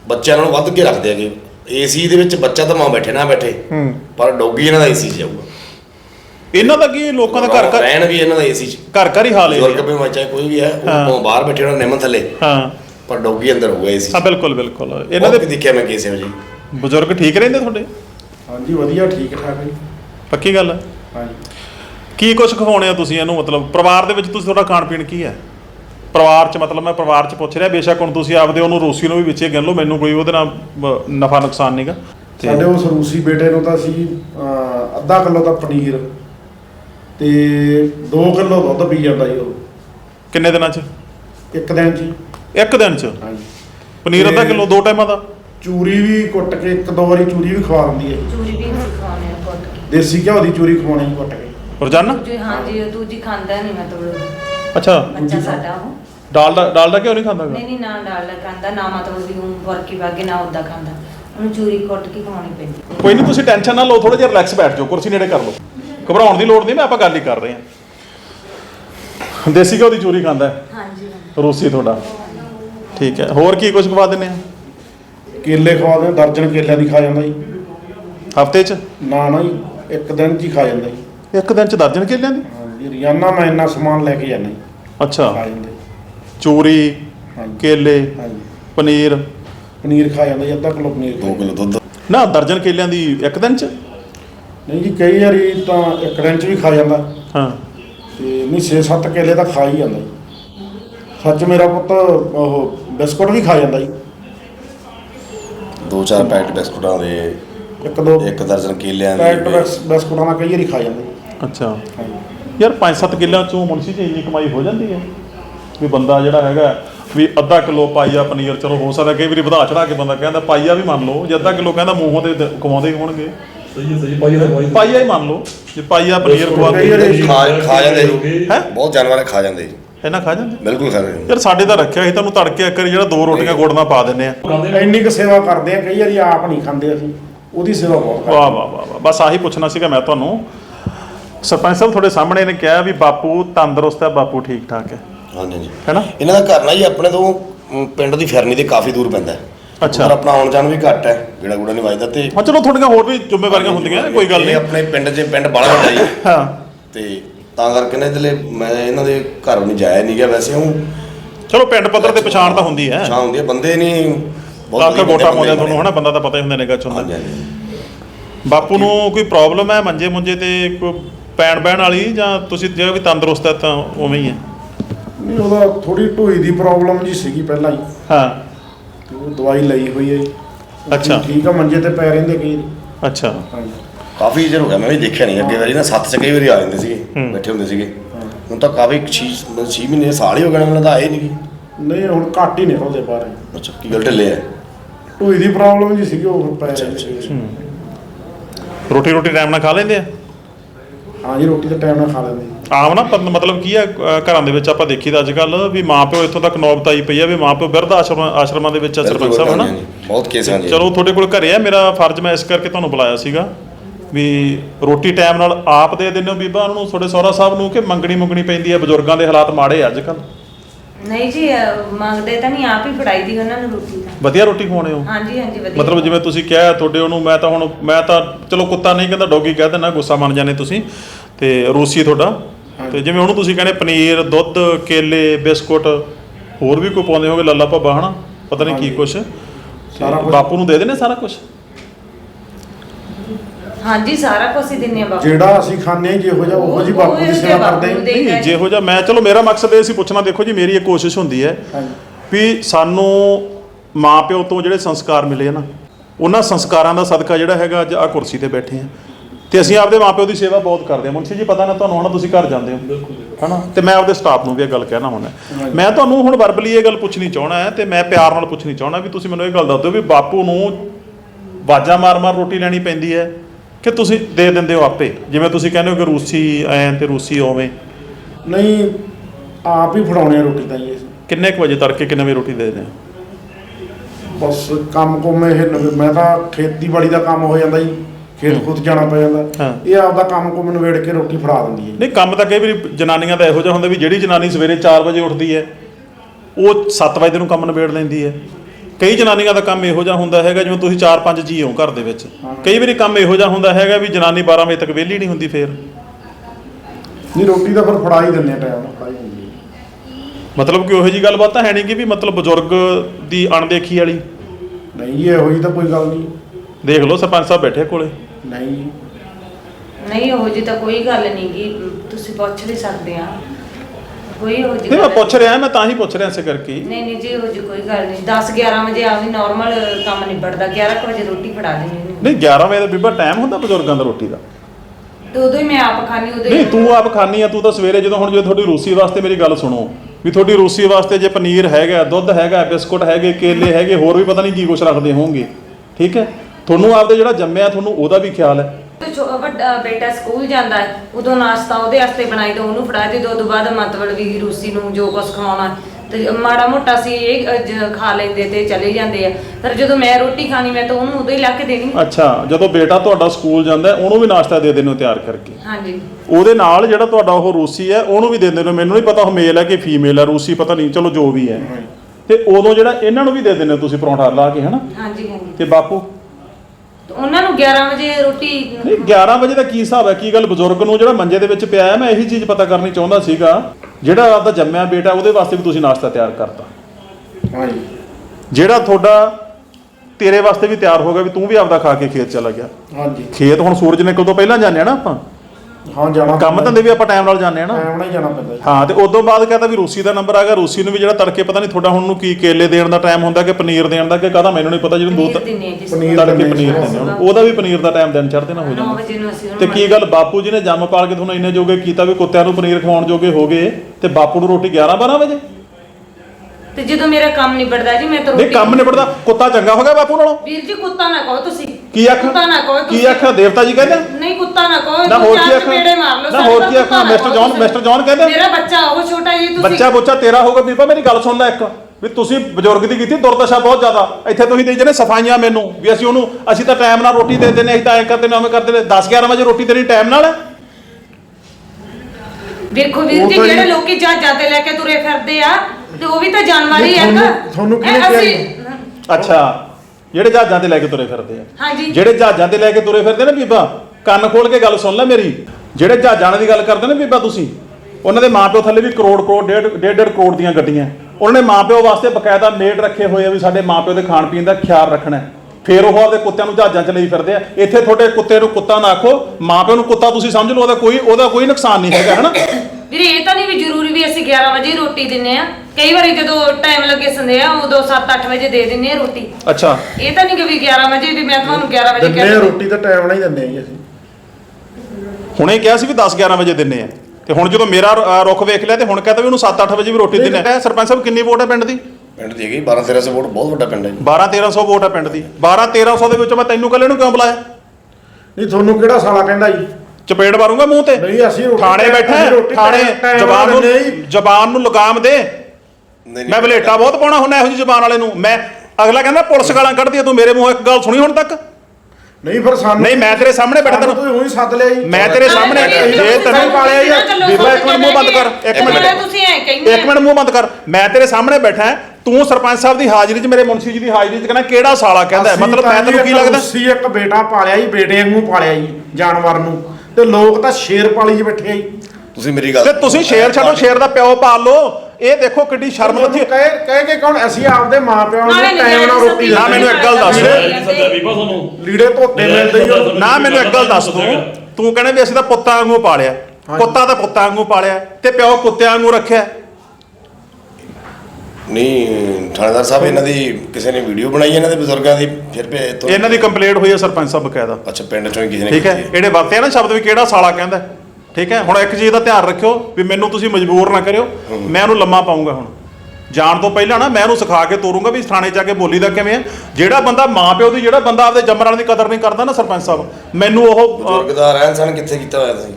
ਬੱਚਿਆਂ ਨਾਲੋਂ ਵੱਧ ਕੇ ਰੱਖਦੇ ਹੈਗੇ। ਏਸੀ ਦੇ ਵਿੱਚ ਬੱਚਾ ਤਾਂ ਮਾਂ ਬੈਠੇ ਨਾ ਬੈਠੇ। ਹੂੰ। ਪਰ ਡੌਗੀ ਇਹਨਾਂ ਦਾ ਏਸੀ 'ਚ ਜਾਊਗਾ। ਇਹਨਾਂ ਦਾ ਕੀ ਲੋਕਾਂ ਦਾ ਘਰ ਘਰ ਰਹਿਣ ਵੀ ਇਹਨਾਂ ਦਾ ਏਸੀ 'ਚ। ਘਰ ਘਰ ਹੀ ਹਾਲ ਹੈ। ਬਜ਼ੁਰਗ ਵੀ ਬੱਚਾ ਕੋਈ ਵੀ ਹੈ ਹਾਂ। ਉਹ ਬਾਹਰ ਬੈਠੇ ਉਹਨਾਂ ਨਿਮਨ ਥੱਲੇ। ਹਾਂ। ਪਰ ਡੌਗੀ ਅੰਦਰ ਹੋਊਗਾ ਏਸੀ ਹਾਂ ਬਿਲਕੁਲ ਬਿਲਕੁਲ। ਇਹਨਾਂ ਦੇ ਦੇਖਿਆ ਮੈਂ ਕੇਸ ਇਹੋ ਜੀ ਬਜ਼ੁਰਗ ਠੀਕ ਰਹਿੰਦੇ ਤੁਹਾਡੇ? ਹਾਂਜੀ ਵਧੀਆ ਠੀਕ ਠਾਕ ਹੈ ਜੀ। ਪੱਕੀ ਗੱਲ ਹੈ? ਹਾਂਜੀ। ਕੀ ਕੁਝ ਖਵਾਉਣੇ ਆ ਤੁਸੀਂ ਇਹਨੂੰ ਮਤਲਬ ਪਰਿਵਾਰ ਦੇ ਵਿੱਚ ਤੁਸੀਂ ਤੁਹਾਡਾ ਖਾਣ ਪੀਣ ਕੀ ਹੈ? ਪਰਿਵਾਰ 'ਚ ਮਤਲਬ ਮੈਂ ਪਰਿਵਾਰ 'ਚ ਪੁੱਛ ਰਿਹਾ ਬੇਸ਼ੱਕ ਹੁਣ ਤੁਸੀਂ ਆਪਦੇ ਉਹਨੂੰ ਰੂਸੀ ਨੂੰ ਵੀ ਵਿੱਚੇ ਗਿਣ ਲਓ ਮੈਨੂੰ ਕੋਈ ਉਹਦੇ ਨਾਲ ਨਫਾ ਨੁਕਸਾਨ ਨਹੀਂਗਾ ਸਾਡੇ ਉਸ ਰੂਸੀ ਬੇਟੇ ਨੂੰ ਤਾਂ ਅਸੀਂ ਅੱਧਾ ਕਿਲੋ ਦਾ ਪਨੀਰ। ਤੇ 2 ਕਿਲੋ ਦੁੱਧ ਪੀ ਜਾਂਦਾ ਜੀ ਉਹ। ਕਿੰਨੇ ਦਿਨਾਂ 'ਚ? ਇੱਕ ਦਿਨ ਚ ਹੀ। ਇੱਕ ਦਿਨ 'ਚ? ਹਾਂਜੀ। ਪਨੀਰ ਅੱਧਾ ਕਿਲੋ ਦੋ ਟਾਈਮਾਂ ਦਾ? ਚੂਰੀ ਵੀ ਕੁੱਟ ਕੇ ਇੱਕ ਦੋ ਵਾਰੀ ਚੂਰੀ ਵੀ ਖਵਾ ਦਿੰਦੀ ਹੈ ਜੀ। ਚੂਰੀ ਵੀ ਖਾਣੇ ਕੁੱਟ ਕੇ। ਦੇਸੀ ਘਿਓ ਦੀ ਚੂਰੀ ਖਵਾਉਣੀ ਕੁੱਟ ਕੇ। ਰੋਜ਼ਾਨਾ? ਦੂਜੀ ਹਾਂਜੀ ਉਹ ਦੂਜੀ ਖਾਂਦਾ ਨਹੀਂ ਮੈਂ ਤਾਂ ਅੱਛਾ। ਬੱਚਾ ਸਾਡਾ ਉਹ। ਡਾਲਡਾ ਡਾਲਡਾ ਕਿਉਂ ਨਹੀਂ ਖਾਂਦਾ ਗਾ? ਨਹੀਂ ਨਹੀਂ ਨਾ ਡਾਲਦਾ ਖਾਂਦਾ ਨਾ ਮਤਲਬ ਵੀ ਉਹ ਵਰਕੀ ਵਾਗੇ ਨਾ ਉਦਾਂ ਖਾਂਦਾ। ਉਹਨੂੰ ਚੂਰੀ ਕੁੱਟ ਕੇ ਖਵਾਉਣੀ ਪੈਂਦੀ। ਕੋਈ ਨਹੀਂ ਤੁਸੀਂ ਟੈਨਸ਼ਨ ਨਾ ਲਓ ਥੋੜਾ ਜਿਹਾ ਰਿਲੈਕਸ ਬੈਠ ਜਾਓ ਕੁਰਸੀ ਨੇੜੇ ਕਰ ਲਓ। ਘਬਰਾਉਣ ਦੀ ਲੋੜ ਨਹੀਂ ਮੈਂ ਆਪਾਂ ਗੱਲ ਹੀ ਕਰ ਰਹੇ ਹਾਂ। ਦੇਸੀ ਘਿਓ ਦੀ ਚੂਰੀ ਖਾਂਦਾ ਹੈ, ਹਾਂਜੀ ਹਾਂਜੀ। ਰੂਸੀ ਤੁਹਾਡਾ। ਠੀਕ ਹੈ। ਹੋਰ ਕੀ ਕੁਝ ਖਵਾ ਦਿੰਦੇ ਆ? ਕੇਲੇ ਖਵਾ ਦੇ ਦਰਜਨ ਕੇਲਿਆਂ ਦੀ ਖਾ ਜਾਂਦਾ ਜੀ। ਹਫ਼ਤੇ 'ਚ? ਨਾ ਨਾ ਜੀ ਇੱਕ ਦਿਨ ਚ ਹੀ ਖਾ ਜਾਂਦਾ ਜੀ। ਇੱਕ ਦਿਨ 'ਚ ਦਰਜਨ ਕੇਲਿਆਂ ਦੀ? ਹਾਂਜੀ ਰੋਜ਼ਾਨਾ ਮੈਂ ਇੰਨਾ ਸਮਾਨ ਲੈ ਕੇ ਜਾਂਦਾ ਜੀ। ਅੱਛਾ। ਖਾ ਜਾਂਦੇ। ਚੂਰੀ ਹਾਂਜੀ। ਕੇਲੇ ਹਾਂਜੀ। ਪਨੀਰ। ਪਨੀਰ ਖਾ ਜਾਂਦਾ ਜੀ ਅੱਧਾ ਕਿਲੋ ਪਨੀਰ 2 ਕਿਲੋ ਦੁੱਧ। ਨਾ ਦਰਜਨ ਕੇਲਿਆਂ ਦੀ ਇੱਕ ਦਿਨ 'ਚ? ਨਹੀਂ ਜੀ ਕਈ ਵਾਰੀ ਤਾਂ ਇੱਕ ਦਿਨ ਚ ਵੀ ਖਾ ਜਾਂਦਾ। ਹਾਂ। ਤੇ ਨਹੀਂ 6-7 ਕੇਲੇ ਤਾਂ ਖਾ ਹੀ ਜਾਂਦਾ ਜੀ। ਸੱਚ ਮੇਰਾ ਪੁੱਤ ਉਹ ਬਿਸਕੁਟ ਵੀ ਖਾ ਜਾਂਦਾ ਜੀ। ਦੋ ਚਾਰ ਪੈਕਟ ਬਿਸਕੁਟਾਂ ਦੇ ਇੱਕ ਦੋ ਇੱਕ ਦਰਜਨ ਕੇਲਿਆਂ ਪੈਕਟ ਦੀ। ਬਿਸ- ਬਿਸਕੁਟਾਂ ਦਾ ਕਈ ਵਾਰੀ ਖਾ ਜਾਂਦਾ ਜੀ। ਅੱਛਾ। ਯਾਰ 5-7 ਕਿੱਲਿਆਂ 'ਚੋਂ ਮੁਨਸੀ 'ਚ ਇੰਨੀ ਕਮਾਈ ਹੋ ਜਾਂਦੀ ਹੈ? ਵੀ ਬੰਦਾ ਜਿਹੜਾ ਹੈਗਾ ਵੀ ਅੱਧਾ ਕਿਲੋ ਪਾਈਆ ਪਨੀਰ ਚਲੋ ਹੋ ਸਕਦਾ ਕਈ ਵਾਰੀ ਵਧਾ ਚੜਾ ਕੇ ਬੰਦਾ ਕਹਿੰਦਾ ਪਾਈਆ ਵੀ ਮੰਨ ਲਓ ਜੇ ਅੱਧਾ ਕਿਲੋ ਕਹਿੰਦਾ ਮੂੰਹੋਂ ਤੇ ਦ- ਕਮਾਉਂਦੇ ਹੋਣਗੇ। ਸਹੀ ਹੈ ਸਹੀ ਪਾਈ ਦਾ ਪਾਈ ਪਾਈਆ ਹੀ ਮੰਨ ਲਓ। ਜੇ ਪਾਈਆ ਪਨੀਰ ਖਵਾ ਕਈ ਵਾਰੀ ਦੇ ਖਾ ਖਾ ਜਾਂਦੇ ਹੈਂ? ਬਹੁਤ ਜਾਨਵਰ ਖਾ ਜਾਂਦੇ ਜੀ। ਇਹਨਾਂ ਖਾ ਜਾਂਦੇ? ਬਿਲਕੁਲ ਖਾ ਜਾਂਦੇ। ਯਾਰ ਸਾਡੇ ਤਾਂ ਰੱਖਿਆ ਸੀ ਤੁਹਾਨੂੰ ਤੜਕੇ ਇੱਕ ਵਾਰੀ ਜਿਹੜਾ ਦੋ ਰੋਟੀਆਂ ਗੁੜ ਨਾਲ ਪਾ ਦਿੰਨੇ ਆ। ਇੰਨੀ ਕੁ ਸੇਵਾ ਕਰਦੇ ਆ ਕਈ ਵਾਰੀ ਆਪ ਨਹੀਂ ਖਾਂਦੇ ਅਸੀਂ। ਉਹਦੀ ਸੇਵਾ ਬਹੁਤ ਕਰਦੇ। ਵਾਹ ਵਾਹ ਵਾਹ ਵਾਹ। ਬਸ ਆਹੀ ਪੁੱਛਣਾ ਸੀਗਾ ਮੈਂ ਤੁਹਾਨੂੰ। ਸਰਪੰਚ ਸਾਹਿਬ ਤੁਹਾਡੇ ਸਾਹਮਣੇ ਨੇ ਕਿਹਾ ਵੀ ਬਾਪੂ ਤੰਦਰੁਸਤ ਹੈ ਬਾਪੂ ਠੀਕ ਠਾਕ ਹੈ। ਹਾਂਜੀ ਹੈਨਾ ਇਹਨਾਂ ਦਾ ਘਰ ਨਾ ਜੀ ਆਪਣੇ ਤੋਂ ਪਿੰਡ ਦੀ ਫਿਰਨੀ ਤੇ ਕਾਫੀ ਦੂਰ ਪੈਂਦਾ ਹੈ। ਅੱਛਾ। ਉਧਰ ਆਪਣਾ ਆਉਣ ਜਾਣ ਵੀ ਘੱਟ ਹੈ ਗੇੜਾ ਗੂੜਾ ਨਹੀਂ ਵੱਜਦਾ ਤੇ ਹਾਂ ਚਲੋ ਤੁਹਾਡੀਆਂ ਹੋਰ ਵੀ ਜ਼ਿੰਮੇਵਾਰੀਆਂ ਹੁੰਦੀਆਂ ਕੋਈ ਗੱਲ ਇਹ ਨਹੀਂ। ਆਪਣੇ ਪਿੰਡ 'ਚ ਪਿੰਡ ਬੜਾ ਵੱਡਾ ਜੀ। ਹਾਂ। ਤੇ ਤਾਂ ਕਰਕੇ ਨਾ ਇਹਦੇ ਲਈ ਮੈਂ ਇਹਨਾਂ ਦੇ ਘਰ ਨਹੀਂ ਜਾਇਆ ਨਹੀਂ ਗਿਆ ਵੈਸੇ ਉਹ ਚਲੋ ਪਿੰਡ ਪੱਧਰ ਤੇ ਪਛਾਣ ਤਾਂ ਹੁੰਦੀ ਹੈ। ਛਾਂ ਹੁੰਦੀ ਹੈ ਬੰਦੇ ਨਹੀਂ ਲੱਖ ਵਧੀਆ ਵੋਟਾਂ ਬੰਦੇ ਪਾਉਂਦੇ ਤੁਹਾਨੂੰ। ਹਨਾ ਬੰਦਾ ਤਾਂ ਪਤਾ ਹੀ ਹੁੰਦਾ ਨਿਗਾ ਚ ਹੁੰਦਾ। ਹਾਂਜੀ ਹਾਂਜੀ। ਬਾਪੂ ਨੂੰ ਕੋਈ ਪ੍ਰੋਬਲਮ ਹੈ ਮੰਜੇ ਮੁੰਜੇ ਤੇ ਕੋਈ ਪੈਣ ਬਹਿਣ ਵਾਲੀ ਜਾਂ ਤੁਸੀਂ ਜਿਹੜਾ ਵੀ ਤੰਦਰੁਸਤ ਹੈ ਤਾਂ ਉਵੇਂ ਹੀ ਹੈ? ਨਹੀਂ ਉਹਦਾ ਥੋੜੀ ਢੋਈ ਦੀ ਪ੍ਰੋਬਲਮ ਜੀ ਸੀਗੀ ਪਹਿਲਾਂ ਹੀ। ਹਾਂ। ਤੇ ਉਹ ਦਵਾਈ ਲਈ ਹੋਈ ਹੈ ਜੀ। ਉਹ ਅੱਛਾ। ਠੀਕ ਆ ਮੰਜੇ ਤੇ ਪੈ ਰਹਿੰਦੇ ਕਈ ਅੱਛਾ। ਹਾਂਜੀ। ਕਾਫੀ ਚਿਰ ਹੋ ਗਿਆ ਮੈਂ ਵੀ ਦੇਖਿਆ ਨਹੀਂ ਅੱਗੇ ਵਾਰੀ ਨਾ ਸੱਤ ਚ ਕਈ ਵਾਰੀ ਆ ਜਾਂਦੇ ਸੀਗੇ ਹੂੰ। ਬੈਠੇ ਹੁੰਦੇ ਸੀਗੇ। ਹੁਣ ਤਾਂ ਕਾਫੀ 6 6 ਮਹੀਨੇ ਸਾਲ ਹੀ ਹੋ ਗਏ ਨੇ ਮੈਨੂੰ ਤਾਂ ਆਏ ਨਹੀਂ। ਨਹੀਂ ਹੁਣ ਘੱਟ ਹੀ ਨਿਕਲਦੇ ਬਾਹਰ ਅੱਛਾ ਕੀ ਗੱਲ ਢਿੱਲੇ ਆ? ਢੋਈ ਦੀ ਪ੍ਰੋਬਲਮ ਜੀ ਸੀਗੀ ਉਹ ਪੈ ਅੱਛਾ, ਸੀਗੇ। ਰੋਟੀ ਰੋਟੀ ਟਾਈਮ ਨਾਲ ਖਾ ਲੈਂਦੇ ਆ? ਹਾਂਜੀ ਰੋਟੀ ਤਾਂ ਟਾਈਮ ਨਾਲ ਖਾ ਲੈਂਦੇ ਜੀ। ਆਮ ਨਾ ਪ- ਮਤਲਬ ਕੀ ਹੈ ਅ, ਘਰਾਂ ਦੇ ਵਿੱਚ ਆਪਾਂ ਦੇਖੀਦਾ ਅੱਜ ਕੱਲ ਵੀ ਮਾਂ ਪਿਓ ਇੱਥੋਂ ਤੱਕ ਨੌਬਤ ਆਈ ਪਈ ਆ ਵੀ ਮਾਂ ਪਿਓ ਬਿਰਧ ਆਸ਼ਰਮ ਆਸ਼ਰਮਾਂ ਦੇ ਵਿੱਚ ਆ ਸਰਪੰਚ ਸਾਹਿਬ ਹਨਾ? ਬਹੁਤ ਕੇਸ ਹਨ ਜੀ ਚਲੋ ਤੁਹਾਡੇ ਕੋਲ ਘਰੇ ਆ ਮੇਰਾ ਫਰਜ਼ ਮੈਂ ਇਸ ਕਰਕੇ ਤੁਹਾਨੂੰ ਬੁਲਾਇਆ ਸੀਗਾ ਵੀ ਰੋਟੀ ਟਾਈਮ ਨਾਲ ਆਪ ਦੇ ਦਿੰਦੇ ਹੋ ਬੀਬਾ ਨੂੰ ਤੁਹਾਡੇ ਸਹੁਰਾ ਸਾਹਿਬ ਨੂੰ ਕਿ ਮੰਗਣੀ ਮੰਗਣੀ ਪੈਂਦੀ ਹੈ ਬਜ਼ੁਰਗਾਂ ਦੇ ਹਾਲਾਤ ਮਾੜੇ ਆ ਅੱਜ ਕੱਲ ਨਹੀਂ ਜੀ ਅਹ ਮੰਗਦੇ ਤਾਂ ਨਹੀਂ ਆਪ ਹੀ ਫੜਾਈ ਦੀ ਉਹਨਾਂ ਨੂੰ ਰੋਟੀ ਤਾਂ। ਵਧੀਆ ਰੋਟੀ ਖਵਾਉਣੇ ਹੋ? ਹਾਂਜੀ ਹਾਂਜੀ ਵਧੀਆ। ਮਤਲਬ ਜਿਵੇਂ ਤੁਸੀਂ ਕਿਹਾ ਤੁਹਾਡੇ ਉਹਨੂੰ ਮੈਂ ਤਾਂ ਹੁਣ ਮੈਂ ਤਾਂ ਚਲੋ ਕੁੱਤਾ ਨਹੀਂ ਕਹਿੰਦਾ ਡੋਗੀ ਕਹਿ ਦਿੰਦਾ ਗੁੱਸਾ ਮੰਨ ਜਾਂਦੇ ਤੁਸੀਂ। ਤੇ ਰੂਸੀ ਤੁਹਾਡਾ। ਤੇ ਜਿਵੇਂ ਉਹਨੂੰ ਤੁਸੀਂ ਕਹਿੰਦੇ ਪਨੀਰ ਦੁੱਧ ਕੇਲੇ ਬਿਸਕੁਟ ਹੋਰ ਵੀ ਕੋਈ ਪਾਉਂਦੇ ਹੋਗੇ ਲੱਲਾ ਭੱਬਾ ਹਨਾ? ਪਤਾ ਨਹੀਂ ਕੀ। ਕੁਛ। ਸਾਰਾ ਕੁਛ। ਬਾਪੂ ਨੂੰ ਦੇ ਦੇਣੇ ਸਾਰਾ ਕੁਝ ਹਾਂਜੀ ਸਾਰਾ ਕੁਝ ਹੀ ਦਿੰਨੇ ਆ ਬਾਬੂ ਜਿਹੜਾ ਅਸੀਂ ਖਾਂਦੇ ਹਾਂ ਜਿਹੋ ਜਿਹਾ ਉਹੋ ਜੀ ਬਾਪੂ ਦੀ ਸੇਵਾ ਬਾਪੂ ਕਰਦੇ ਹਾਂ। ਨਹੀਂ ਜਿਹੋ ਜਿਹਾ ਮੈਂ ਚਲੋ ਮੇਰਾ ਮਕਸਦ ਇਹ ਸੀ ਪੁੱਛਣਾ ਦੇਖੋ ਜੀ ਮੇਰੀ ਇਹ ਕੋਸ਼ਿਸ਼ ਹੁੰਦੀ ਹੈ ਵੀ ਸਾਨੂੰ ਮਾਪਿਓ ਤੋਂ ਜਿਹੜੇ ਸੰਸਕਾਰ ਮਿਲੇ ਆ ਨਾ ਉਹਨਾਂ ਸੰਸਕਾਰਾਂ ਦਾ ਸਦਕਾ ਜਿਹੜਾ ਹੈਗਾ ਅੱਜ ਆ ਕੁਰਸੀ ਤੇ ਬੈਠੇ ਆ। ਤੇ ਅਸੀਂ ਆਪਦੇ ਮਾਪਿਓ ਦੀ ਸੇਵਾ ਬਹੁਤ ਕਰਦੇ ਹਾਂ। ਮੁਨਸ਼ੀ ਜੀ ਪਤਾ ਨਾ ਤੁਹਾਨੂੰ ਹੁਣ ਤੁਸੀਂ ਘਰ ਜਾਂਦੇ ਹੋ। ਹਨਾ? ਤੇ ਮੈਂ ਆਪਦੇ ਸਟਾਫ ਨੂੰ ਵੀ ਇਹ ਗੱਲ ਕਹਿਣਾ ਹੁੰਦਾ ਮੈਂ ਤੁਹਾਨੂੰ ਹੁਣ ਵਰਬਲੀ ਇਹ ਗੱਲ ਪੁੱਛਣੀ ਚਾਹਣਾ ਹੈ ਤੇ ਮੈਂ ਪਿਆਰ ਨਾਲ ਪੁੱਛਣੀ ਚਾਹਣਾ ਵੀ ਤੁਸੀਂ ਮੈਨੂੰ ਇਹ ਗੱਲ ਦੱਸ ਦਿਓ ਵੀ ਬਾਪੂ ਨੂੰ ਬਾਜਾ ਮਾਰ-ਮਾਰ ਰੋਟੀ ਲੈਣੀ ਪੈਂਦੀ ਹੈ। ਕਿ ਤੁਸੀਂ ਦੇ ਦਿੰਦੇ ਹੋ ਆਪੇ? ਜਿਵੇਂ ਤੁਸੀਂ ਕਹਿੰਦੇ ਹੋ ਕਿ ਰੂਸੀ ਐਂ ਤੇ ਰੂਸੀ ਓਵੇਂ। ਨਹੀਂ ਆਪ ਹੀ ਫੜਾਉਣੇ ਆ ਰੋਟੀ ਤਾਂ ਜੀ ਅਸੀਂ। ਕਿੰਨੇ ਕੁ ਵਜੇ ਤੜਕੇ ਕਿੰਨੇ ਵਜੇ ਰੋਟੀ ਦੇ ਦਿੰਦੇ ਹੋ? ਬਸ ਕੰਮ ਕੁਮ ਇਹ ਨਵੇਂ- ਮੈਂ ਤਾਂ ਖੇਤੀਬਾੜੀ ਦਾ ਕੰਮ ਹੋ ਜਾਂਦਾ ਜੀ। ਖੇਤ ਖੁੱਤ ਜਾਣਾ ਪੈ ਜਾਂਦਾ। ਹਾਂ। ਇਹ ਆਪਦਾ ਕੰਮ ਕੁਮ ਨਵੇੜ ਕੇ ਰੋਟੀ ਫੜਾ ਦਿੰਦੀ ਹੈ ਜੀ। ਨਹੀਂ ਕੰਮ ਤਾਂ ਕਈ ਵਾਰੀ ਜਨਾਨੀਆਂ ਦਾ ਇਹੋ ਜਿਹਾ ਹੁੰਦਾ ਵੀ ਜਿਹੜੀ ਜਨਾਨੀ ਸਵੇਰੇ 4 ਵਜੇ ਉੱਠਦੀ ਹੈ ਉਹ 7 ਵਜੇ ਨੂੰ ਕੰਮ ਨਿਬੇੜ ਲੈਂਦੀ ਹੈ। ਕਈ ਜਨਾਨੀਆਂ ਦਾ ਕੰਮ ਇਹੋ ਜਿਹਾ ਹੁੰਦਾ ਹੈਗਾ ਜਿਵੇਂ ਤੁਸੀਂ 4-5 ਜੀ ਹੋ ਘਰ ਦੇ ਵਿੱਚ। ਕਈ ਵਾਰੀ ਕੰਮ ਇਹੋ ਜਿਹਾ ਹੁੰਦਾ ਹੈਗਾ ਵੀ ਜਨਾਨੀ 12 ਵਜੇ ਤੱਕ ਵਿਹਲੀ ਨਹੀਂ ਹੁੰਦੀ ਫੇਰ। ਨਹੀਂ ਰੋਟੀ ਤਾਂ ਫਿਰ ਫੜਾ ਹੀ ਦਿੰਦੇ ਆ ਟਾਈਮ ਨਾਲ ਫੜਾ ਹੀ ਦਿੰਦੀ ਮਤਲਬ ਕਿ ਉਹੋ ਜੀ ਗੱਲਬਾਤ ਤਾਂ ਹੈ ਨਹੀਂ ਕਿ ਵੀ ਮਤਲਬ ਬਜ਼ੁਰਗ ਦੀ ਅਣਦੇਖੀ ਵਾਲੀ। ਨਹੀਂ ਜੀ ਇਹੋ ਜੀ ਤਾਂ ਕੋਈ ਗੱਲ ਨਹੀਂ। ਦੇਖ ਲਓ ਸਰਪੰਚ ਸਾਹਿਬ ਬੈਠੇ ਕੋਲੇ। ਨਹੀਂ ਜੀ। ਨਹੀਂ ਉਹ ਜੀ ਤਾਂ ਕੋਈ ਗੱਲ ਨਹੀਂ ਗੀ ਤੁਸੀਂ ਪੁੱਛ ਵੀ ਸਕਦੇ ਆ। ਕੋਈ ਉਹ ਜੀ ਨਹੀਂ ਮੈਂ ਪੁੱਛ ਰਿਹਾ ਮੈਂ ਤਾਂ ਹੀ ਪੁੱਛ ਰਿਹਾ ਇਸੇ ਕਰਕੇ। ਹੀ। ਨਹੀਂ ਨਹੀਂ ਜੀ ਉਹ ਜੀ ਕੋਈ ਗੱਲ ਨਹੀਂ। 10 11 ਵਜੇ ਆ ਵੀ ਨਾਰਮਲ ਕੰਮ ਨਿਬੜਦਾ 11 ਕੁ ਵਜੇ ਰੋਟੀ ਫੜਾ ਦੇਣੀ ਉਹਨੂੰ ਨਹੀਂ 11 ਵਜੇ ਦਾ ਬੀਬਾ ਟਾਈਮ ਹੁੰਦਾ ਬਜ਼ੁਰਗਾਂ ਦਾ ਰੋਟੀ ਦਾ? ਤੇ ਉਦੋਂ ਹੀ ਮੈਂ ਆਪ ਖਾਣੀ ਉਦੋਂ ਹੀ ਨਹੀਂ ਤੂੰ ਆਪ ਖਾਣੀ ਆ ਤੂੰ ਤਾਂ ਸਵੇਰੇ ਜਦੋਂ ਹੁਣ ਜੇ ਤੁਹਾਡੀ ਰੂਸੀ ਵਾਸਤੇ ਮੇਰੀ ਗੱਲ ਸੁਣੋ ਵੀ ਤੁਹਾਡੀ ਰੂਸੀ ਵਾਸਤੇ ਜੇ ਪਨੀਰ ਹੈਗਾ ਦੁੱਧ ਹੈਗਾ ਬਿਸਕੁਟ ਹੈਗੇ ਕੇਲੇ ਹੈਗੇ ਹੋਰ ਵੀ ਪਤਾ ਨਹੀਂ ਕੀ ਕੁਛ ਰੱਖਦੇ ਹੋਵੋਗੇ ਠੀਕ ਹੈ? ਤੁਹਾਨੂੰ ਆਪਦੇ ਜਿਹੜਾ ਜੰਮਿਆ ਤੁਹਾਨੂੰ ਉਹਦਾ ਵੀ ਖਿਆਲ ਹੈ। ਛੋ- ਵੱਡਾ ਬੇਟਾ ਸਕੂਲ ਜਾਂਦਾ ਹੈ, ਉਦੋਂ ਨਾਸ਼ਤਾ ਉਹਦੇ ਵਾਸਤੇ ਬਣਾਈ ਤਾਂ ਉਹਨੂੰ ਫੜਾ ਦੇ ਦੋ ਤੋਂ ਬਾਅਦ ਮਤਲਬ ਵੀ ਰੂਸੀ ਨੂੰ ਜੋ ਕੁਛ ਖਵਾਉਣਾ ਤੇ ਮਾੜਾ ਮੋਟਾ ਸੀ ਇਹ ਅ, ਜ- ਖਾ ਲੈਂਦੇ ਤੇ ਚਲੇ ਜਾਂਦੇ ਆ। ਪਰ ਜਦੋਂ ਮੈਂ ਰੋਟੀ ਖਾਣੀ ਮੈਂ ਤਾਂ ਉਹਨੂੰ ਉਦੋਂ ਹੀ ਲਾ ਕੇ ਦੇਣੀ। ਅੱਛਾ ਜਦੋਂ ਬੇਟਾ ਤੁਹਾਡਾ ਸਕੂਲ ਜਾਂਦਾ ਹੈ, ਉਹਨੂੰ ਵੀ ਨਾਸ਼ਤਾ ਦੇ ਦਿੰਦੇ ਹੋ ਤਿਆਰ ਕਰਕੇ? ਹਾਂਜੀ। ਉਹਦੇ ਨਾਲ ਜਿਹੜਾ ਤੁਹਾਡਾ ਉਹ ਰੂਸੀ ਹੈ ਉਹਨੂੰ ਵੀ ਦੇ ਦਿੰਦੇ ਹੋ। ਮੈਨੂੰ ਨਹੀਂ ਪਤਾ ਉਹ ਮੇਲ ਹੈ ਕਿ ਫੀਮੇਲ ਹੈ ਰੂਸੀ ਪਤਾ ਨਹੀਂ ਚਲੋ ਜੋ ਵੀ ਹੈ। ਤੇ ਉਦੋਂ ਜਿਹੜਾ ਇਹਨਾਂ ਨੂੰ ਵੀ ਦੇ ਦਿੰਦੇ ਹੋ ਤੁਸੀਂ ਪਰੌਂਠਾ ਲਾ ਕੇ ਹਨਾ? ਹਾਂਜੀ ਹਾਂਜੀ। ਤੇ ਬਾਪੂ? ਤੇ ਉਹਨਾਂ ਨੂੰ 11 ਵਜੇ ਰੋਟੀ ਨਹੀਂ 11 ਵਜੇ ਦਾ ਕੀ ਹਿਸਾਬ ਹੈ? ਕੀ ਗੱਲ ਬਜ਼ੁਰਗ ਨੂੰ ਜਿਹੜਾ ਮੰਜੇ ਦੇ ਵਿੱਚ ਪਿਆ ਹੈ? ਮੈਂ ਇਹੀ ਚੀਜ਼ ਪਤਾ ਕਰਨੀ ਚਾਹੁੰਦਾ ਸੀਗਾ। ਜਿਹੜਾ ਆਪਦਾ ਜੰਮਿਆ ਬੇਟਾ ਉਹਦੇ ਵਾਸਤੇ ਵੀ ਤੁਸੀਂ ਨਾਸ਼ਤਾ ਤਿਆਰ ਕਰਤਾ। ਹਾਂਜੀ। ਜਿਹੜਾ ਤੁਹਾਡਾ ਤੇਰੇ ਵਾਸਤੇ ਵੀ ਤਿਆਰ ਹੋ ਗਿਆ ਵੀ ਤੂੰ ਵੀ ਆਪਦਾ ਖਾ ਕੇ ਖੇਤ ਚਲਾ ਗਿਆ। ਹਾਂਜੀ। ਖੇਤ ਹੁਣ ਸੂਰਜ ਨਿਕਲ ਤੋਂ ਪਹਿਲਾਂ ਜਾਂਦੇ ਆ ਨਾ ਆਪਾਂ? ਹਾਂ ਜਾਣਾ ਕੰਮ ਧੰਦੇ ਵੀ ਆਪਾਂ ਟਾਈਮ ਨਾਲ ਜਾਂਦੇ ਆ ਨਾ। ਟਾਈਮ ਨਾਲ ਹੀ ਜਾਣਾ ਪੈਂਦਾ ਜੀ। ਹਾਂ ਤੇ ਉਦੋਂ ਬਾਅਦ ਕਹਤਾ ਵੀ ਰੂਸੀ ਦਾ ਨੰਬਰ ਆ ਗਿਆ। ਰੂਸੀ ਨੂੰ ਵੀ ਜਿਹੜਾ ਤੜਕੇ ਪਤਾ ਨਹੀਂ ਤੁਹਾਡਾ ਹੁਣ ਨੂੰ ਕੀ ਕੇਲੇ ਦੇਣ ਦਾ ਟਾਈਮ ਹੁੰਦਾ ਕਿ ਪਨੀਰ ਦੇਣ ਦਾ ਕਿ ਕਹਦਾ ਮੈਨੂੰ ਨਹੀਂ ਪਤਾ ਜਿਹਨੂੰ ਦੋ ਤ- ਦਿੰਨੇ ਪਨੀਰ ਤੜਕੇ ਦਿੰਦੇ ਪਨੀਰ। ਦਿੰਦੇ ਆ। ਉਹਦਾ ਵੀ ਪਨੀਰ ਦਾ ਟਾਈਮ ਦਿਨ ਚੜ੍ਹਦੇ ਨਾ ਹੋ 9 ਜਾਂਦਾ ਵਜੇ ਨੂੰ ਅਸੀਂ ਤੇ ਕੀ ਗੱਲ ਬਾਪੂ ਜੀ ਨੇ ਜੰਮ ਪਾਲ ਕੇ ਤੁਹਾਨੂੰ ਇੰਨੇ ਜੋਗੇ ਕੀਤਾ ਵੀ ਕੁੱਤਿਆਂ ਨੂੰ ਪਨੀਰ ਖਵਾਉਣ ਜੋਗੇ ਹੋ ਗਏ ਤੇ ਬਾਪੂ ਨੂੰ ਰੋਟੀ 11 12 ਵਜੇ? ਤੇ ਜਦੋਂ ਮੇਰਾ ਕੰਮ ਨਿਬੜਦਾ ਜੀ ਮੈਂ ਤਾਂ ਨਹੀਂ ਕੰਮ ਨਿਬੜਦਾ। ਕੁੱਤਾ ਚੰਗਾ ਹੋ ਗਿਆ ਬਾਪੂ ਨਾਲੋਂ? ਵੀਰ ਜੀ ਕੁੱਤਾ ਨਾ ਕਹੋ ਤੁਸੀਂ। ਕੀ ਆਖ ਕੁੱਤਾ ਨਾ ਕਹੋ ਕੀ ਤੁਸੀਂ। ਦੇਵਤਾ ਜੀ ਕਹਿੰਦੇ ਨਹੀਂ ਕੁੱਤਾ ਨਾ ਕਹੋ ਨਾ ਹੋਰ ਕੀ ਆਖਾਂ? ਚਪੇੜੇ ਮਾਰ ਲਓ ਨਾ ਹੋਰ ਕੀ ਆਖਾਂ? ਨਾ ਮਿਸਟਰ ਜੌਨ-। ਮਿਸਟਰ ਜੌਨ ਕਹਿੰਦੇ? ਮੇਰਾ ਬੱਚਾ ਉਹ ਛੋਟਾ ਜੀ ਤੁਸੀਂ ਬੱਚਾ ਬੁੱਚਾ ਤੇਰਾ ਹੋਊਗਾ ਬੀਬਾ ਮੇਰੀ ਗੱਲ ਸੁਣ ਲੈ ਇੱਕ ਵੀ ਤੁਸੀਂ ਬਜ਼ੁਰਗ ਦੀ ਕੀਤੀ ਦੁਰਦਸ਼ਾ ਬਹੁਤ ਜ਼ਿਆਦਾ ਇੱਥੇ ਤੁਸੀਂ ਦੇ ਜਨੇ ਸਫਾਈਆਂ ਮੈਨੂੰ ਵੀ ਅਸੀਂ ਉਹਨੂੰ ਅਸੀਂ ਤਾਂ ਟਾਈਮ ਨਾਲ ਰੋਟੀ ਦੇ ਦਿੰਦੇ ਅਸੀਂ ਤਾਂ ਐਂ ਕਰਦੇ ਨੇ ਉਵੇਂ ਕਰਦੇ ਨੇ 10 11 ਵਜੇ ਰੋਟੀ ਦੇਣੀ ਟਾਈਮ ਨਾਲ ਹੈ ਵੇਖੋ ਵੀਰ ਉਹ ਜੀ ਤਾਂ ਜਿਹੜੇ ਜੀ- ਲੋਕੀ ਜਹਾਜ਼ਾਂ ਤੇ ਲੈ ਕੇ ਤੁਰੇ ਫਿਰਦੇ ਆ ਤੇ ਉਹ ਵੀ ਤਾਂ ਜਾਨਵਰ ਹੀ ਆ ਤੁਹਾਨੂੰ- ਤੁਹਾਨੂੰ ਕਿਹਨੇ ਕਿਹਾ ਜੀ? ਅੱਛਾ ਜਿਹੜੇ ਜਹਾਜ਼ਾਂ ਤੇ ਲੈ ਕੇ ਤੁਰੇ ਫਿਰਦੇ ਆ। ਹਾਂਜੀ। ਜਿਹੜੇ ਜਹਾਜ਼ਾਂ ਤੇ ਲੈ ਕੇ ਤੁਰੇ ਫਿਰਦੇ ਨੇ ਬੀਬਾ ਕੰਨ ਖੋਲ ਕੇ ਗੱਲ ਸੁਣ ਲੈ ਮੇਰੀ। ਜਿਹੜੇ ਜਹਾਜ਼ਾਂ ਦੀ ਗੱਲ ਕਰਦੇ ਨੇ ਬੀਬਾ ਤੁਸੀਂ ਉਹਨਾਂ ਦੇ ਮਾਪਿਓ ਥੱਲੇ ਵੀ ਕਰੋੜ ਕਰੋੜ ਡੇਢ ਡੇਢ ਕਰੋੜ ਦੀਆਂ ਗੱਡੀਆਂ। ਉਹਨਾਂ ਨੇ ਮਾਪਿਓ ਵਾਸਤੇ ਬਕਾਇਦਾ ਮੇਡ ਰੱਖੇ ਹੋਏ ਆ ਵੀ ਸਾਡੇ ਮਾਪਿਓ ਦੇ ਖਾਣ ਪੀਣ ਦਾ ਖਿਆਲ ਰੱਖਣਾ। ਫਿਰ ਉਹ ਆਪਦੇ ਕੁੱਤਿਆਂ ਨੂੰ ਜਹਾਜ਼ਾਂ 'ਚ ਲਈ ਫਿਰਦੇ ਆ। ਇੱਥੇ ਤੁਹਾਡੇ ਕੁੱਤੇ ਨੂੰ ਕੁੱਤਾ ਨਾ ਆਖੋ ਮਾਪਿਓ ਨੂੰ ਕੁੱਤਾ ਤੁਸੀਂ ਸਮਝ ਲਓ ਉਹਦਾ ਕੋਈ ਉਹਦਾ ਕੋਈ ਨੁਕਸਾਨ ਨਹੀਂ ਹੈਗਾ ਹਨਾ? ਵੀਰੇ ਇਹ ਤਾਂ ਨਹੀਂ ਵੀ ਜ਼ਰੂਰੀ ਵੀ ਅਸੀਂ 11 ਵਜੇ ਹੀ ਰੋਟੀ ਦਿੰਨੇ ਆ। ਕਈ ਵਾਰੀ ਜਦੋਂ ਟਾਈਮ ਲੱਗੇ ਸੰਦੇ ਆ ਉਦੋਂ 7-8 ਵਜੇ ਦੇ ਦਿੰਨੇ ਆ ਰੋਟੀ। ਅੱਛਾ। ਇਹ ਤਾਂ ਨਹੀਂ ਕਿ ਵੀ 11 ਵਜੇ ਵੀ ਮੈਂ ਤੁਹਾਨੂੰ 11 ਵਜੇ ਦਿੰਦੇ ਆ ਰੋਟੀ ਤਾਂ ਟਾਈਮ ਨਾਲ ਹੀ ਦਿੰਦੇ ਆ ਜੀ ਅਸੀਂ। ਹੁਣੇ ਕਿਹਾ ਸੀ ਵੀ 10 11 ਵਜੇ ਦਿੰਨੇ ਆ। ਤੇ ਹੁਣ ਜਦੋਂ ਮੇਰਾ ਅ, ਰੁੱਖ ਵੇਖ ਲਿਆ ਤੇ ਹੁਣ ਕਹਤਾ ਵੀ ਉਹਨੂੰ 7 8 ਵਜੇ ਵੀ ਰੋਟੀ ਦਿੰਨੇ ਆ। ਸਰਪੰਚ ਸਾਹਿਬ ਕਿੰਨੀ ਵੋਟ ਹੈ ਪਿੰਡ ਦੀ? ਪਿੰਡ ਦੀ ਹੈਗੀ 12 1300 ਵੋਟ ਬਹੁਤ ਵੱਡਾ ਪਿੰਡ ਹੈ ਜੀ। 12 1300 ਵੋਟ ਹੈ ਪਿੰਡ ਦੀ। 12 1300 ਦੇ ਵਿੱਚੋਂ ਮੈਂ ਤੈਨੂੰ ਕੱਲੇ ਨੂੰ ਕਿਉਂ ਬੁਲਾਇਆ? ਨਹੀਂ ਤੁਹਾਨੂੰ ਕਿਹੜਾ ਸਾਲਾ ਕਹਿੰਦਾ ਜੀ? ਚਪੇੜ ਮਾਰੂੰਗਾ ਮੂੰਹ ਤੇ। ਨਹੀਂ ਅਸੀਂ ਰੋਟੀ ਥਾਣੇ ਬੈਠਾ ਥਾਣੇ ਜ਼ਬਾਨ ਜੀ। ਨੂੰ ਜ਼ਬਾਨ ਨੂੰ ਲਗਾਮ ਦੇ। ਮੈਂ ਬਲੇਟਾ ਬਹੁਤ ਪਾਉਣਾ ਹੁੰਦਾ ਇਹੋ ਜਿਹੀ ਜ਼ਬਾਨ ਵਾਲੇ ਨੂੰ। ਮੈਂ ਅਗਲਾ ਕਹਿੰਦਾ ਪੁਲਿਸ ਗਾਲਾਂ ਕੱਢਦੀ ਆ ਤੂੰ ਮੇਰੇ ਮੂੰਹੋਂ ਇੱਕ ਗੱਲ ਸੁਣੀ ਹੁਣ ਤੱਕ? ਨਹੀਂ ਫਿਰ ਸਾਨੂੰ ਨਹੀਂ, ਮੈਂ ਤੇਰੇ ਸਾਹਮਣੇ ਬੈਠਾ ਤੈਨੂੰ- ਤੂੰ ਉਹੀ ਸੱਦ ਲਿਆ ਜੀ। ਮੈਂ ਤੇਰੇ ਸਾਹਮਣੇ ਜੇ ਤੈਨੂੰ ਪਾਲਿਆ ਜੀ, ਬੀਬਾ ਇੱਕ ਮਿੰਟ ਮੂੰਹ ਬੰਦ ਕਰ ਇੱਕ ਮਿੰਟ। ਤੁਸੀਂ ਐ ਕਹਿੰਦੇ ਇੱਕ ਮਿੰਟ ਮੂੰਹ ਬੰਦ ਕਰ। ਮੈਂ ਤੇਰੇ ਸਾਹਮਣੇ ਬੈਠਾ ਹਾਂ, ਤੂੰ ਸਰਪੰਚ ਸਾਹਿਬ ਦੀ ਹਾਜ਼ਰੀ 'ਚ ਮੇਰੇ ਮੁਨਸ਼ੀ ਜੀ ਦੀ ਹਾਜ਼ਰੀ 'ਚ ਕਹਿੰਦਾ ਕਿਹੜਾ ਸਾਲਾ ਕਹਿੰਦਾ ਹੈ? ਮਤਲਬ ਮੈਂ ਜੀ ਤੈਨੂੰ ਕੀ ਲੱਗਦਾ? ਰੂਸੀ ਇੱਕ ਬੇਟਾ ਪਾਲਿਆ ਜੀ ਬੇਟੇ ਵਾਂਗੂ ਪਾਲਿਆ ਜੀ ਜਾਨਵਰ ਨੂੰ। ਤੇ ਲੋਕ ਤਾਂ ਸ਼ੇਰ ਪਾਲੀ 'ਚ ਬੈਠੇ ਆ ਜੀ। ਤੁਸੀਂ ਮੇਰੀ ਗੱਲ ਤੇ ਤੁਸੀਂ ਸ਼ੇਰ ਛੱਡੋ ਸ਼ੇਰ ਦਾ ਪਿਓ ਪਾਲ ਲੋ ਇਹ ਦੇਖੋ ਕਿੱਡੀ ਸ਼ਰਮ ਲੱਥੀ ਕਹਿ ਕਹਿ ਕੇ ਕੌਣ? ਅਸੀਂ ਆਪਦੇ ਮਾਪਿਆਂ ਨੂੰ ਨਾਲੇ ਟਾਈਮ ਨਾਲ ਰੋਟੀ ਨਾ ਮੈਨੂੰ ਇੱਕ ਗੱਲ ਦੱਸ। ਬੀਬਾ ਤੁਹਾਨੂੰ ਲੀੜੇ ਧੋਤੇ ਮਿਲਦੇ ਹੀ। ਨਾ ਮੈਨੂੰ ਇੱਕ ਗੱਲ ਦੱਸ ਤੂੰ। ਤੂੰ ਕਹਿੰਦੇ ਵੀ ਅਸੀਂ ਤਾਂ ਪੁੱਤਾਂ ਵਾਂਗੂ ਪਾਲਿਆ। ਹਾਂਜੀ। ਕੁੱਤਾ ਤਾਂ ਪੁੱਤਾਂ ਵਾਂਗੂ ਪਾਲਿਆ ਤੇ ਪਿਓ ਕੁੱਤਿਆਂ ਵਾਂਗੂ ਰੱਖਿਆ। ਨਹੀਂ ਥਾਣੇਦਾਰ ਸਾਹਿਬ ਇਹਨਾਂ ਦੀ ਕਿਸੇ ਨੇ ਵੀਡੀਓ ਬਣਾਈ ਇਹਨਾਂ ਦੇ ਬਜ਼ੁਰਗਾਂ ਦੀ? ਫਿਰ ਭੇ ਤੋਂ ਇਹਨਾਂ ਦੀ ਕੰਪਲੇਂਟ ਹੋਈ ਹੈ ਸਰਪੰਚ ਸਾਹਿਬ ਬਕਾਇਦਾ। ਅੱਛਾ ਪਿੰਡ ਚੋਂ ਹੀ ਕਿਸੇ ਨੇ ਠੀਕ ਹੈ? ਕੀਤੀ ਇਹੜੇ ਵਰਤੇ ਆ ਨਾ ਸ਼ਬਦ ਵੀ ਕਿਹੜਾ ਸਾਲਾ ਕਹਿੰਦਾ ਹੈ। ਠੀਕ ਹੈ? ਹੁਣ ਇੱਕ ਚੀਜ਼ ਦਾ ਧਿਆਨ ਰੱਖਿਓ ਵੀ ਮੈਨੂੰ ਤੁਸੀਂ ਮਜਬੂਰ ਨਾ ਕਰਿਓ। ਮੈਂ ਉਹਨੂੰ ਲੰਮਾ ਪਾਉਂਗਾ ਹੁਣ। ਜਾਣ ਤੋਂ ਪਹਿਲਾਂ ਨਾ ਮੈਂ ਉਹਨੂੰ ਸਿਖਾ ਕੇ ਤੋਰੂੰਗਾ ਵੀ ਥਾਣੇ ਜਾ ਕੇ ਬੋਲੀ ਦਾ ਕਿਵੇਂ ਹੈ। ਜਿਹੜਾ ਬੰਦਾ ਮਾਂ ਪਿਓ ਦੀ ਜਿਹੜਾ ਬੰਦਾ ਆਪਦੇ ਜੰਮਣ ਵਾਲਿਆਂ ਦੀ ਕਦਰ ਨਹੀਂ ਕਰਦਾ ਨਾ ਸਰਪੰਚ ਸਾਹਿਬ ਮੈਨੂੰ ਉਹ ਬਜ਼ੁਰਗ ਦਾ ਰਹਿਣ ਸਹਿਣ ਕਿੱਥੇ ਕੀਤਾ ਹੋਇਆ ਤੁਸੀਂ?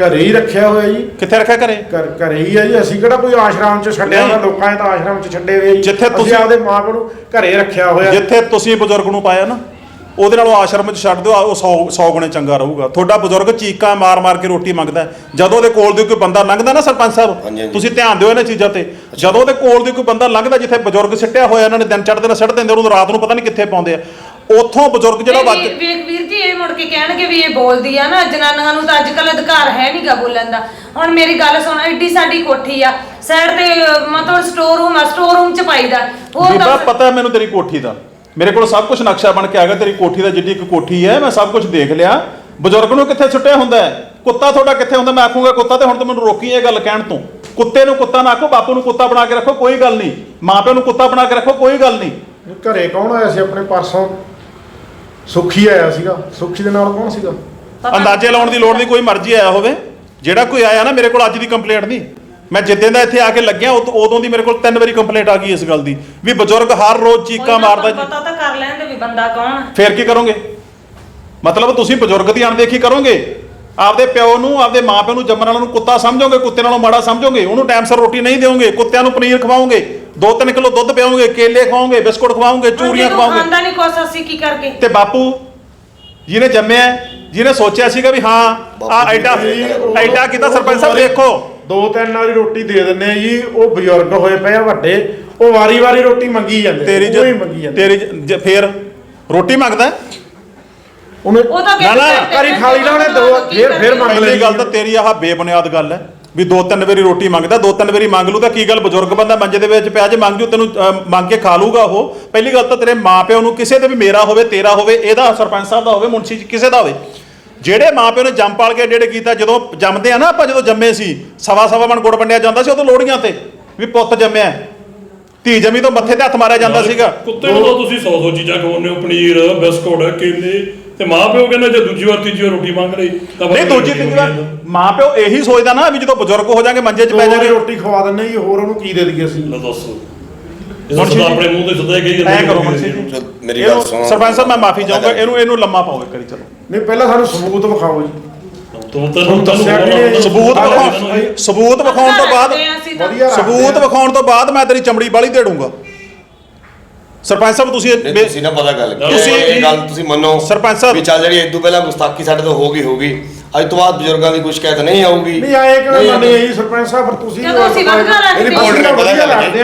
ਘਰੇ ਹੀ ਰੱਖਿਆ ਹੋਇਆ ਜੀ। ਕਿੱਥੇ ਰੱਖਿਆ ਘਰੇ? ਘਰ ਘਰੇ ਹੀ ਆ ਜੀ। ਅਸੀਂ ਕਿਹੜਾ ਕੋਈ ਆਸ਼ਰਮ 'ਚ ਛੱਡਿਆ ਨਹੀਂ। ਹੋਇਆ? ਲੋਕਾਂ ਨੇ ਤਾਂ ਆਸ਼ਰਮ 'ਚ ਛੱਡੇ ਹੋਏ ਜੀ। ਜਿੱਥੇ ਤੁਸੀਂ- ਆਪਦੇ ਮਾਪਿਆਂ ਨੂੰ ਘਰੇ ਰੱਖਿਆ ਹੋਇਆ। ਜਿੱਥੇ ਤੁਸੀਂ ਬਜ਼ੁਰਗ ਨੂੰ ਪਾਇਆ ਨਾ ਉਹਦੇ ਨਾਲ ਉਹ ਆਸ਼ਰਮ 'ਚ ਛੱਡ ਦਿਓ ਉਹ 100 100 ਗੁਣੇ ਚੰਗਾ ਰਹੂਗਾ। ਤੁਹਾਡਾ ਬਜ਼ੁਰਗ ਚੀਕਾਂ ਮਾਰ-ਮਾਰ ਕੇ ਰੋਟੀ ਮੰਗਦਾ ਹੈ। ਜਦੋਂ ਉਹਦੇ ਕੋਲ ਦੀ ਕੋਈ ਬੰਦਾ ਲੰਘਦਾ ਨਾ ਸਰਪੰਚ ਹਾਂਜੀ, ਸਾਹਿਬ ਹਾਂਜੀ। ਤੁਸੀਂ ਧਿਆਨ ਦਿਓ ਇਹਨਾਂ ਚੀਜ਼ਾਂ ਤੇ। ਜਦੋਂ ਉਹਦੇ ਕੋਲ ਦੀ ਕੋਈ ਬੰਦਾ ਲੰਘਦਾ ਜਿੱਥੇ ਬਜ਼ੁਰਗ ਸਿੱਟਿਆ ਹੋਇਆ ਇਹਨਾਂ ਨੇ ਦਿਨ ਚੜ੍ਹਦੇ ਨਾਲ ਸਿੱਟ ਦਿੰਦੇ ਉਹਨੂੰ ਰਾਤ ਨੂੰ ਪਤਾ ਨਹੀਂ ਕਿੱਥੇ ਪਾਉਂਦੇ ਆ। ਉੱਥੋਂ ਬਜ਼ੁਰਗ ਜਿਹੜਾ ਵੱਜ ਵੇਖ ਵੇਖ ਵੀਰ ਜੀ ਇਹ ਮੁੜ ਕੇ ਕਹਿਣਗੇ ਵੀ ਇਹ ਬੋਲਦੀ ਆ ਨਾ ਜਨਾਨੀਆਂ ਨੂੰ ਤਾਂ ਅੱਜ ਕੱਲ ਅਧਿਕਾਰ ਹੈ ਨਹੀਂਗਾ ਬੋਲਣ ਦਾ। ਹੁਣ ਮੇਰੀ ਗੱਲ ਸੁਣ ਐਡੀ ਸਾਡੀ ਕੋਠੀ ਆ ਸਾਈਡ ਤੇ ਅਹ, ਮਤਲਬ ਸਟੋਰ ਰੂਮ ਆ ਸਟੋਰ ਰੂਮ ਚ ਪਾਈਦਾ। ਹੋਰ ਬੀਬਾ ਤਾਂ ਪਤਾ ਮੈਨੂੰ ਤੇਰੀ ਕੋਠੀ ਦਾ। ਮੇਰੇ ਕੋਲ ਸਭ ਕੁਝ ਨਕਸ਼ਾ ਬਣ ਕੇ ਆ ਗਿਆ ਤੇਰੀ ਕੋਠੀ ਦਾ ਜਿੱਡੀ ਇੱਕ ਕੋਠੀ ਹੈ ਮੈਂ ਸਭ ਕੁਝ ਦੇਖ ਲਿਆ। ਬਜ਼ੁਰਗ ਨੂੰ ਕਿੱਥੇ ਸੁੱਟਿਆ ਹੁੰਦਾ ਹੈ? ਕੁੱਤਾ ਤੁਹਾਡਾ ਕਿੱਥੇ ਹੁੰਦਾ? ਮੈਂ ਆਖੂੰਗਾ ਕੁੱਤਾ ਤੇ ਹੁਣ ਤੂੰ ਮੈਨੂੰ ਰੋਕੀ ਇਹ ਗੱਲ ਕਹਿਣ ਤੋਂ। ਕੁੱਤੇ ਨੂੰ ਕੁੱਤਾ ਨਾ ਆਖੋ ਬਾਪੂ ਨੂੰ ਕੁੱਤਾ ਬਣਾ ਕੇ ਰੱਖੋ ਕੋਈ ਗੱਲ ਨਹੀਂ। ਮਾਪਿਆਂ ਨੂੰ ਕੁੱਤਾ ਬਣਾ ਕੇ ਰੱਖੋ ਕੋਈ ਗੱਲ ਨਹੀਂ। ਘਰੇ ਕੌਣ ਆਇਆ ਸੀ ਆਪਣੇ ਪਰਸੋਂ? ਸੁਖੀ ਆਇਆ ਸੀਗਾ। ਸੁਖੀ ਦੇ ਨਾਲ ਕੌਣ ਸੀਗਾ? ਅੰਦਾਜ਼ੇ ਲਾਉਣ ਦੀ ਲੋੜ ਨਹੀਂ ਕੋਈ ਮਰਜ਼ੀ ਆਇਆ ਹੋਵੇ। ਜਿਹੜਾ ਕੋਈ ਆਇਆ ਨਾ ਮੇਰੇ ਕੋਲ ਅੱਜ ਦੀ ਕੰਪਲੇਂਟ ਨਹੀਂ। ਮੈਂ ਜਿੱਦਾਂ ਦਾ ਇੱਥੇ ਆ ਕੇ ਲੱਗਿਆ ਉਦੋਂ ਉਦੋਂ ਦੀ ਮੇਰੇ ਕੋਲ ਤਿੰਨ ਵਾਰੀ ਕੰਪਲੇਂਟ ਆ ਗਈ ਇਸ ਗੱਲ ਦੀ। ਵੀ ਬਜ਼ੁਰਗ ਹਰ ਰੋਜ਼ ਚੀਕਾਂ ਮਾਰਦਾ ਜੀ। ਪਤਾ ਤਾਂ ਕਰ ਲੈਂਦੇ ਵੀ ਬੰਦਾ ਕੌਣ ਆ। ਫੇਰ ਕੀ ਕਰੋਗੇ? ਮਤਲਬ ਤੁਸੀਂ ਬਜ਼ੁਰਗ ਦੀ ਅਣਦੇਖੀ ਕਰੋਗੇ? ਆਪਦੇ ਪਿਓ ਨੂੰ ਆਪਦੇ ਮਾਪਿਆਂ ਨੂੰ ਜੰਮਣ ਵਾਲਿਆਂ ਨੂੰ ਕੁੱਤਾ ਸਮਝੋਗੇ ਕੁੱਤੇ ਨਾਲੋਂ ਮਾੜਾ ਸਮਝੋਗੇ? ਉਹਨੂੰ ਟਾਈਮ ਸਿਰ ਰੋਟੀ ਨਹੀਂ ਦਿਓਗੇ ਕੁੱਤਿਆਂ ਨੂੰ ਪਨੀਰ ਖਵਾਓਗੇ? 2-3 ਕਿਲੋ ਦੁੱਧ ਪਿਆਓਗੇ ਕੇਲੇ ਖਵਾਓਗੇ ਬਿਸਕੁਟ ਖਵਾਓਗੇ ਚੂਰੀਆਂ ਜਦੋਂ ਖਵਾਓਗੇ। ਖਾਂਦਾ ਨਹੀਂ ਕੁਛ ਅਸੀਂ ਕੀ ਕਰਕੇ? ਤੇ ਬਾਪੂ ਜਿਹਨੇ ਜੰਮਿਆ ਜਿਹਨੇ ਸੋਚਿਆ ਸੀਗਾ ਵੀ ਹਾਂ ਆ ਜੀ ਐਡਾ ਜੀ, ਉਹ- ਐਡਾ ਕੀਤਾ ਸਰਪੰਚ ਸਾਹਿਬ ਵਾਰੀ- ਦੇਖੋ। ਦੋ ਤਿੰਨ ਵਾਰੀ ਰੋਟੀ ਦੇ ਦਿੰਨੇ ਆ ਜੀ ਉਹ ਬਜ਼ੁਰਗ ਹੋਏ ਪਏ ਆ ਵੱਡੇ ਉਹ ਵਾਰੀ-ਵਾਰੀ ਰੋਟੀ ਮੰਗੀ ਜਾਂਦੇ ਤੇਰੀ ਉਹ ਹੀ ਜ- ਮੰਗੀ ਜਾਂਦੇ ਤੇਰੀ ਜ- ਜ- ਫੇਰ ਰੋਟੀ ਮੰਗਦਾ? ਹੈ? ਉਹਨੇ ਉਹ ਤਾਂ ਨਾ, ਨਾ, ਕਹਿੰਦੇ ਘਰੀ ਖਾ ਲਈ ਨਾ ਉਹਨੇ ਦੋ- ਫੇਰ- ਫੇਰ ਮੰਗ ਪਹਿਲੀ ਲਈ। ਗੱਲ ਤਾਂ ਤੇਰੀ ਆਹ ਬੇਬੁਨਿਆਦ ਗੱਲ ਹੈ। ਵੀ ਦੋ ਤਿੰਨ ਵਾਰੀ ਰੋਟੀ ਮੰਗਦਾ ਦੋ ਤਿੰਨ ਵਾਰੀ ਮੰਗ ਲੂ ਤਾਂ ਕੀ ਗੱਲ ਬਜ਼ੁਰਗ ਬੰਦਾ ਮੰਜੇ ਦੇ ਵਿੱਚ ਪਿਆ ਜੇ ਮੰਗ ਜੂ ਤੈਨੂੰ ਮੰਗ ਕੇ ਖਾ ਲੂਗਾ ਉਹ? ਪਹਿਲੀ ਗੱਲ ਤਾਂ ਤੇਰੇ ਮਾਪਿਓ ਨੂੰ ਕਿਸੇ ਦੇ ਵੀ ਮੇਰਾ ਹੋਵੇ ਤੇਰਾ ਹੋਵੇ ਇਹਦਾ ਸਰਪੰਚ ਸਾਹਿਬ ਦਾ ਹੋਵੇ ਮੁਨਸ਼ੀ ਜੀ ਕਿਸੇ ਦਾ ਹੋਵੇ। ਜਿਹੜੇ ਮਾਪਿਓ ਨੇ ਜੰਮ ਪਾਲ ਕੇ ਡੇੜੇ ਕੀਤਾ ਜਦੋਂ ਜੰਮਦੇ ਆ ਨਾ ਆਪਾਂ ਜਦੋਂ ਜੰਮੇ ਸੀ ਸਵਾ ਸਵਾ ਮਣ ਗੁੜ ਵੰਡਿਆ ਜਾਂਦਾ ਸੀ ਉਦੋਂ ਲੋੜੀਆਂ ਤੇ ਵੀ ਪੁੱਤ ਜੰਮਿਆ। ਧੀ ਜੰਮੀ ਤੋਂ ਮੱਥੇ ਤੇ ਹੱਥ ਮਾਰਿਆ ਜਾਂਦਾ ਸੀਗਾ। ਕੁੱਤੇ ਨੂੰ ਤਾਂ ਤੁਸੀਂ 100 100 ਚੀਜ਼ਾਂ ਖਵਾਉਂਦੇ ਹੋ ਪਨੀਰ ਬਿਸਕੁਟ ਕੇਲੇ ਤੇ ਮਾਂ ਪਿਓ ਕਹਿੰਦਾ ਜੇ ਦੂਜੀ ਵਾਰ ਤੀਜੀ ਵਾਰ ਰੋਟੀ ਮੰਗ ਲਈ ਤਾਂ ਨਹੀਂ ਦੂਜੀ ਤੀਜੀ ਵਾਰ ਮਾਪਿਓ ਇਹੀ ਸੋਚਦਾ ਨਾ ਵੀ ਜਦੋਂ ਬਜ਼ੁਰਗ ਹੋ ਜਾਣਗੇ ਮੰਜੇ 'ਚ ਪੈ ਜਾਣਗੇ। ਰੋਟੀ ਖਵਾ ਦਿੰਨੇ ਜੀ ਹੋਰ ਉਹਨੂੰ ਕੀ ਦੇ ਦਈਏ ਅਸੀਂ? ਲੈ ਦੱਸੋ। ਤਾਂ ਜੀ, ਆਪਣੇ ਮੂੰਹ ਤੇ ਸਿੱਧਾ ਹੀ ਕਹੀ ਐ ਕਰੋ ਮੁਨਸ਼ੀ ਜੀ ਚਲੋ, ਮੇਰੀ ਗੱਲ ਸੁਣੋ। ਸਰਪੰਚ ਸਾਹਿਬ ਮੈਂ ਮਾਫੀ ਚਾਹੂੰਗਾ ਇਹਨੂੰ ਇਹਨੂੰ ਲੰਮਾ ਪਾਓ ਇੱਕ ਵਾਰੀ ਚਲੋ। ਨਹੀਂ ਪਹਿਲਾਂ ਸਾਨੂੰ ਸਬੂਤ ਵਿਖਾਓ ਜੀ? ਸਬੂਤ। ਸਬੂਤ ਵਿਖਾਉਣ ਤੋਂ ਬਾਅਦ ਸਬੂਤ ਵਿਖਾਉਣ ਤੋਂ ਬਾਅਦ ਮੈਂ ਤੇਰੀ ਚਮੜੀ ਬਾਲੀ ਦੇ ਦੂੰਗਾ ਸਰਪੰਚ ਸਾਹਿਬ ਤੁਸੀਂ ਨਹੀਂ, ਤੁਸੀਂ ਨਾ ਪਤਾ ਗੱਲ ਤੁਸੀਂ- ਇਹ ਗੱਲ ਤੁਸੀਂ ਮੰਨੋ ਸਰਪੰਚ ਸਾਹਿਬ- ਵੀ ਚੱਲ ਜਿਹੜੀ ਇਦੋਂ ਪਹਿਲਾਂ ਗੁਸਤਾਖੀ ਸਾਡੇ ਤੋਂ ਹੋ ਗਈ ਹੋ ਗਈ। ਅੱਜ ਤੋਂ ਬਾਅਦ ਬਜ਼ੁਰਗਾਂ ਦੀ ਕੋਈ ਸ਼ਿਕਾਇਤ ਨਹੀਂ ਆਊਗੀ। ਨਹੀਂ ਆਏ ਕਿਵੇਂ ਮੰਨੇ। ਜੀ ਸਰਪੰਚ ਸਾਹਿਬ ਫਿਰ ਤੁਸੀਂ ਜਦੋਂ ਅਸੀਂ ਵਰਗਾ ਰੱਖਦੇ ਇਹਦੀ ਨੇ ਪਤਾ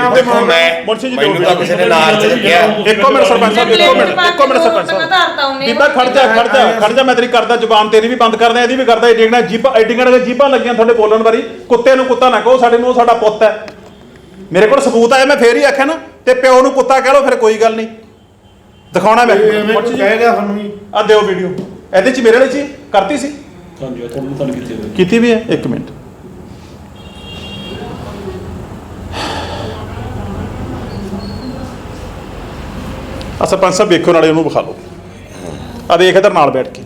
ਆ, ਦੇਖੋ ਮੈਂ ਮੁਰਸ਼ੀ ਜੀ ਮੈਨੂੰ ਤਾਂ ਕਿਸੇ ਨੇ ਨਾਲ ਚ ਕਿਹਾ ਇੱਕੋ ਮਿੰਟ ਸਰਪੰਚ ਸਾਹਿਬ ਇੱਕੋ ਮਿੰਟ ਇੱਕੋ ਮਿੰਟ ਸਰਪੰਚ ਸਾਹਿਬ। ਬੀਬਾ ਖੜ ਜਾ ਖੜ ਜਾ ਖੜ ਜਾ ਮੈਂ ਤੇਰੀ ਕਰਦਾ ਜ਼ੁਬਾਨ ਤੇਰੀ ਵੀ ਬੰਦ ਕਰਦਾ ਇਹਦੀ ਵੀ ਕਰਦਾ ਐਡੀਆਂ ਜੀਪਾਂ ਐਡੀਆਂ ਦੇ ਜੀਪਾਂ ਲੱਗੀਆਂ ਤੁਹਾਡੇ ਬੋਲਣ ਵਾਰੀ। ਕੁੱਤੇ ਨੂੰ ਕੁੱਤਾ ਨਾ ਕਹੋ ਸਾਡੇ ਨੂੰ ਉਹ ਸਾਡਾ ਪੁੱਤ ਹੈ। ਮੇਰੇ ਕੋਲ ਸਬੂਤ ਆਇਆ ਮੈਂ ਫੇਰ ਹੀ ਆਖਿਆ ਨਾ ਤੇ ਪਿਓ ਨੂੰ ਕੁੱਤਾ ਕਹਿ ਲਓ ਫਿਰ ਕੋਈ ਗੱਲ ਨਹੀਂ। ਦਿਖਾਉਣਾ ਮੈਂ। ਐਵੇਂ ਕੋਈ ਕਹੇਗਾ ਸਾਨੂੰ ਵੀ। ਆ ਦਿਓ ਵੀਡੀਓ ਇਹਦੇ ਚ ਮੇਰੇ ਵਾਲੀ ਚ ਕਰਤੀ ਸੀ। ਹਾਂਜੀ ਉਹ ਤੁਹਾਨੂੰ ਤੁਹਾਨੂੰ ਕਿੱਥੇ ਹੋਈ? ਕੀਤੀ ਵੀ ਹੈ ਇੱਕ ਮਿੰਟ। ਆ ਸਰਪੰਚ ਸਾਹਿਬ ਵੇਖੋ ਨਾਲੇ ਉਹਨੂੰ ਵਿਖਾ ਲਓ। ਆ ਦੇਖ ਇਧਰ ਨਾਲ ਬੈਠ ਕੇ।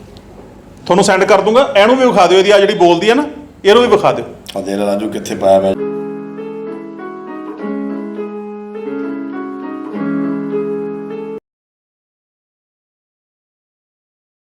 ਤੁਹਾਨੂੰ ਸੈਂਡ ਕਰ ਦੂੰਗਾ ਇਹਨੂੰ ਵੀ ਵਿਖਾ ਦਿਓ ਇਹਦੀ ਆ ਜਿਹੜੀ ਬੋਲਦੀ ਹੈ ਨਾ ਇਹਨੂੰ ਵੀ ਵਿਖਾ ਦਿਓ। ਆ ਦੇ ਰਾਜੂ ਕਿੱਥੇ ਪਾਇਆ ਮੈਂ।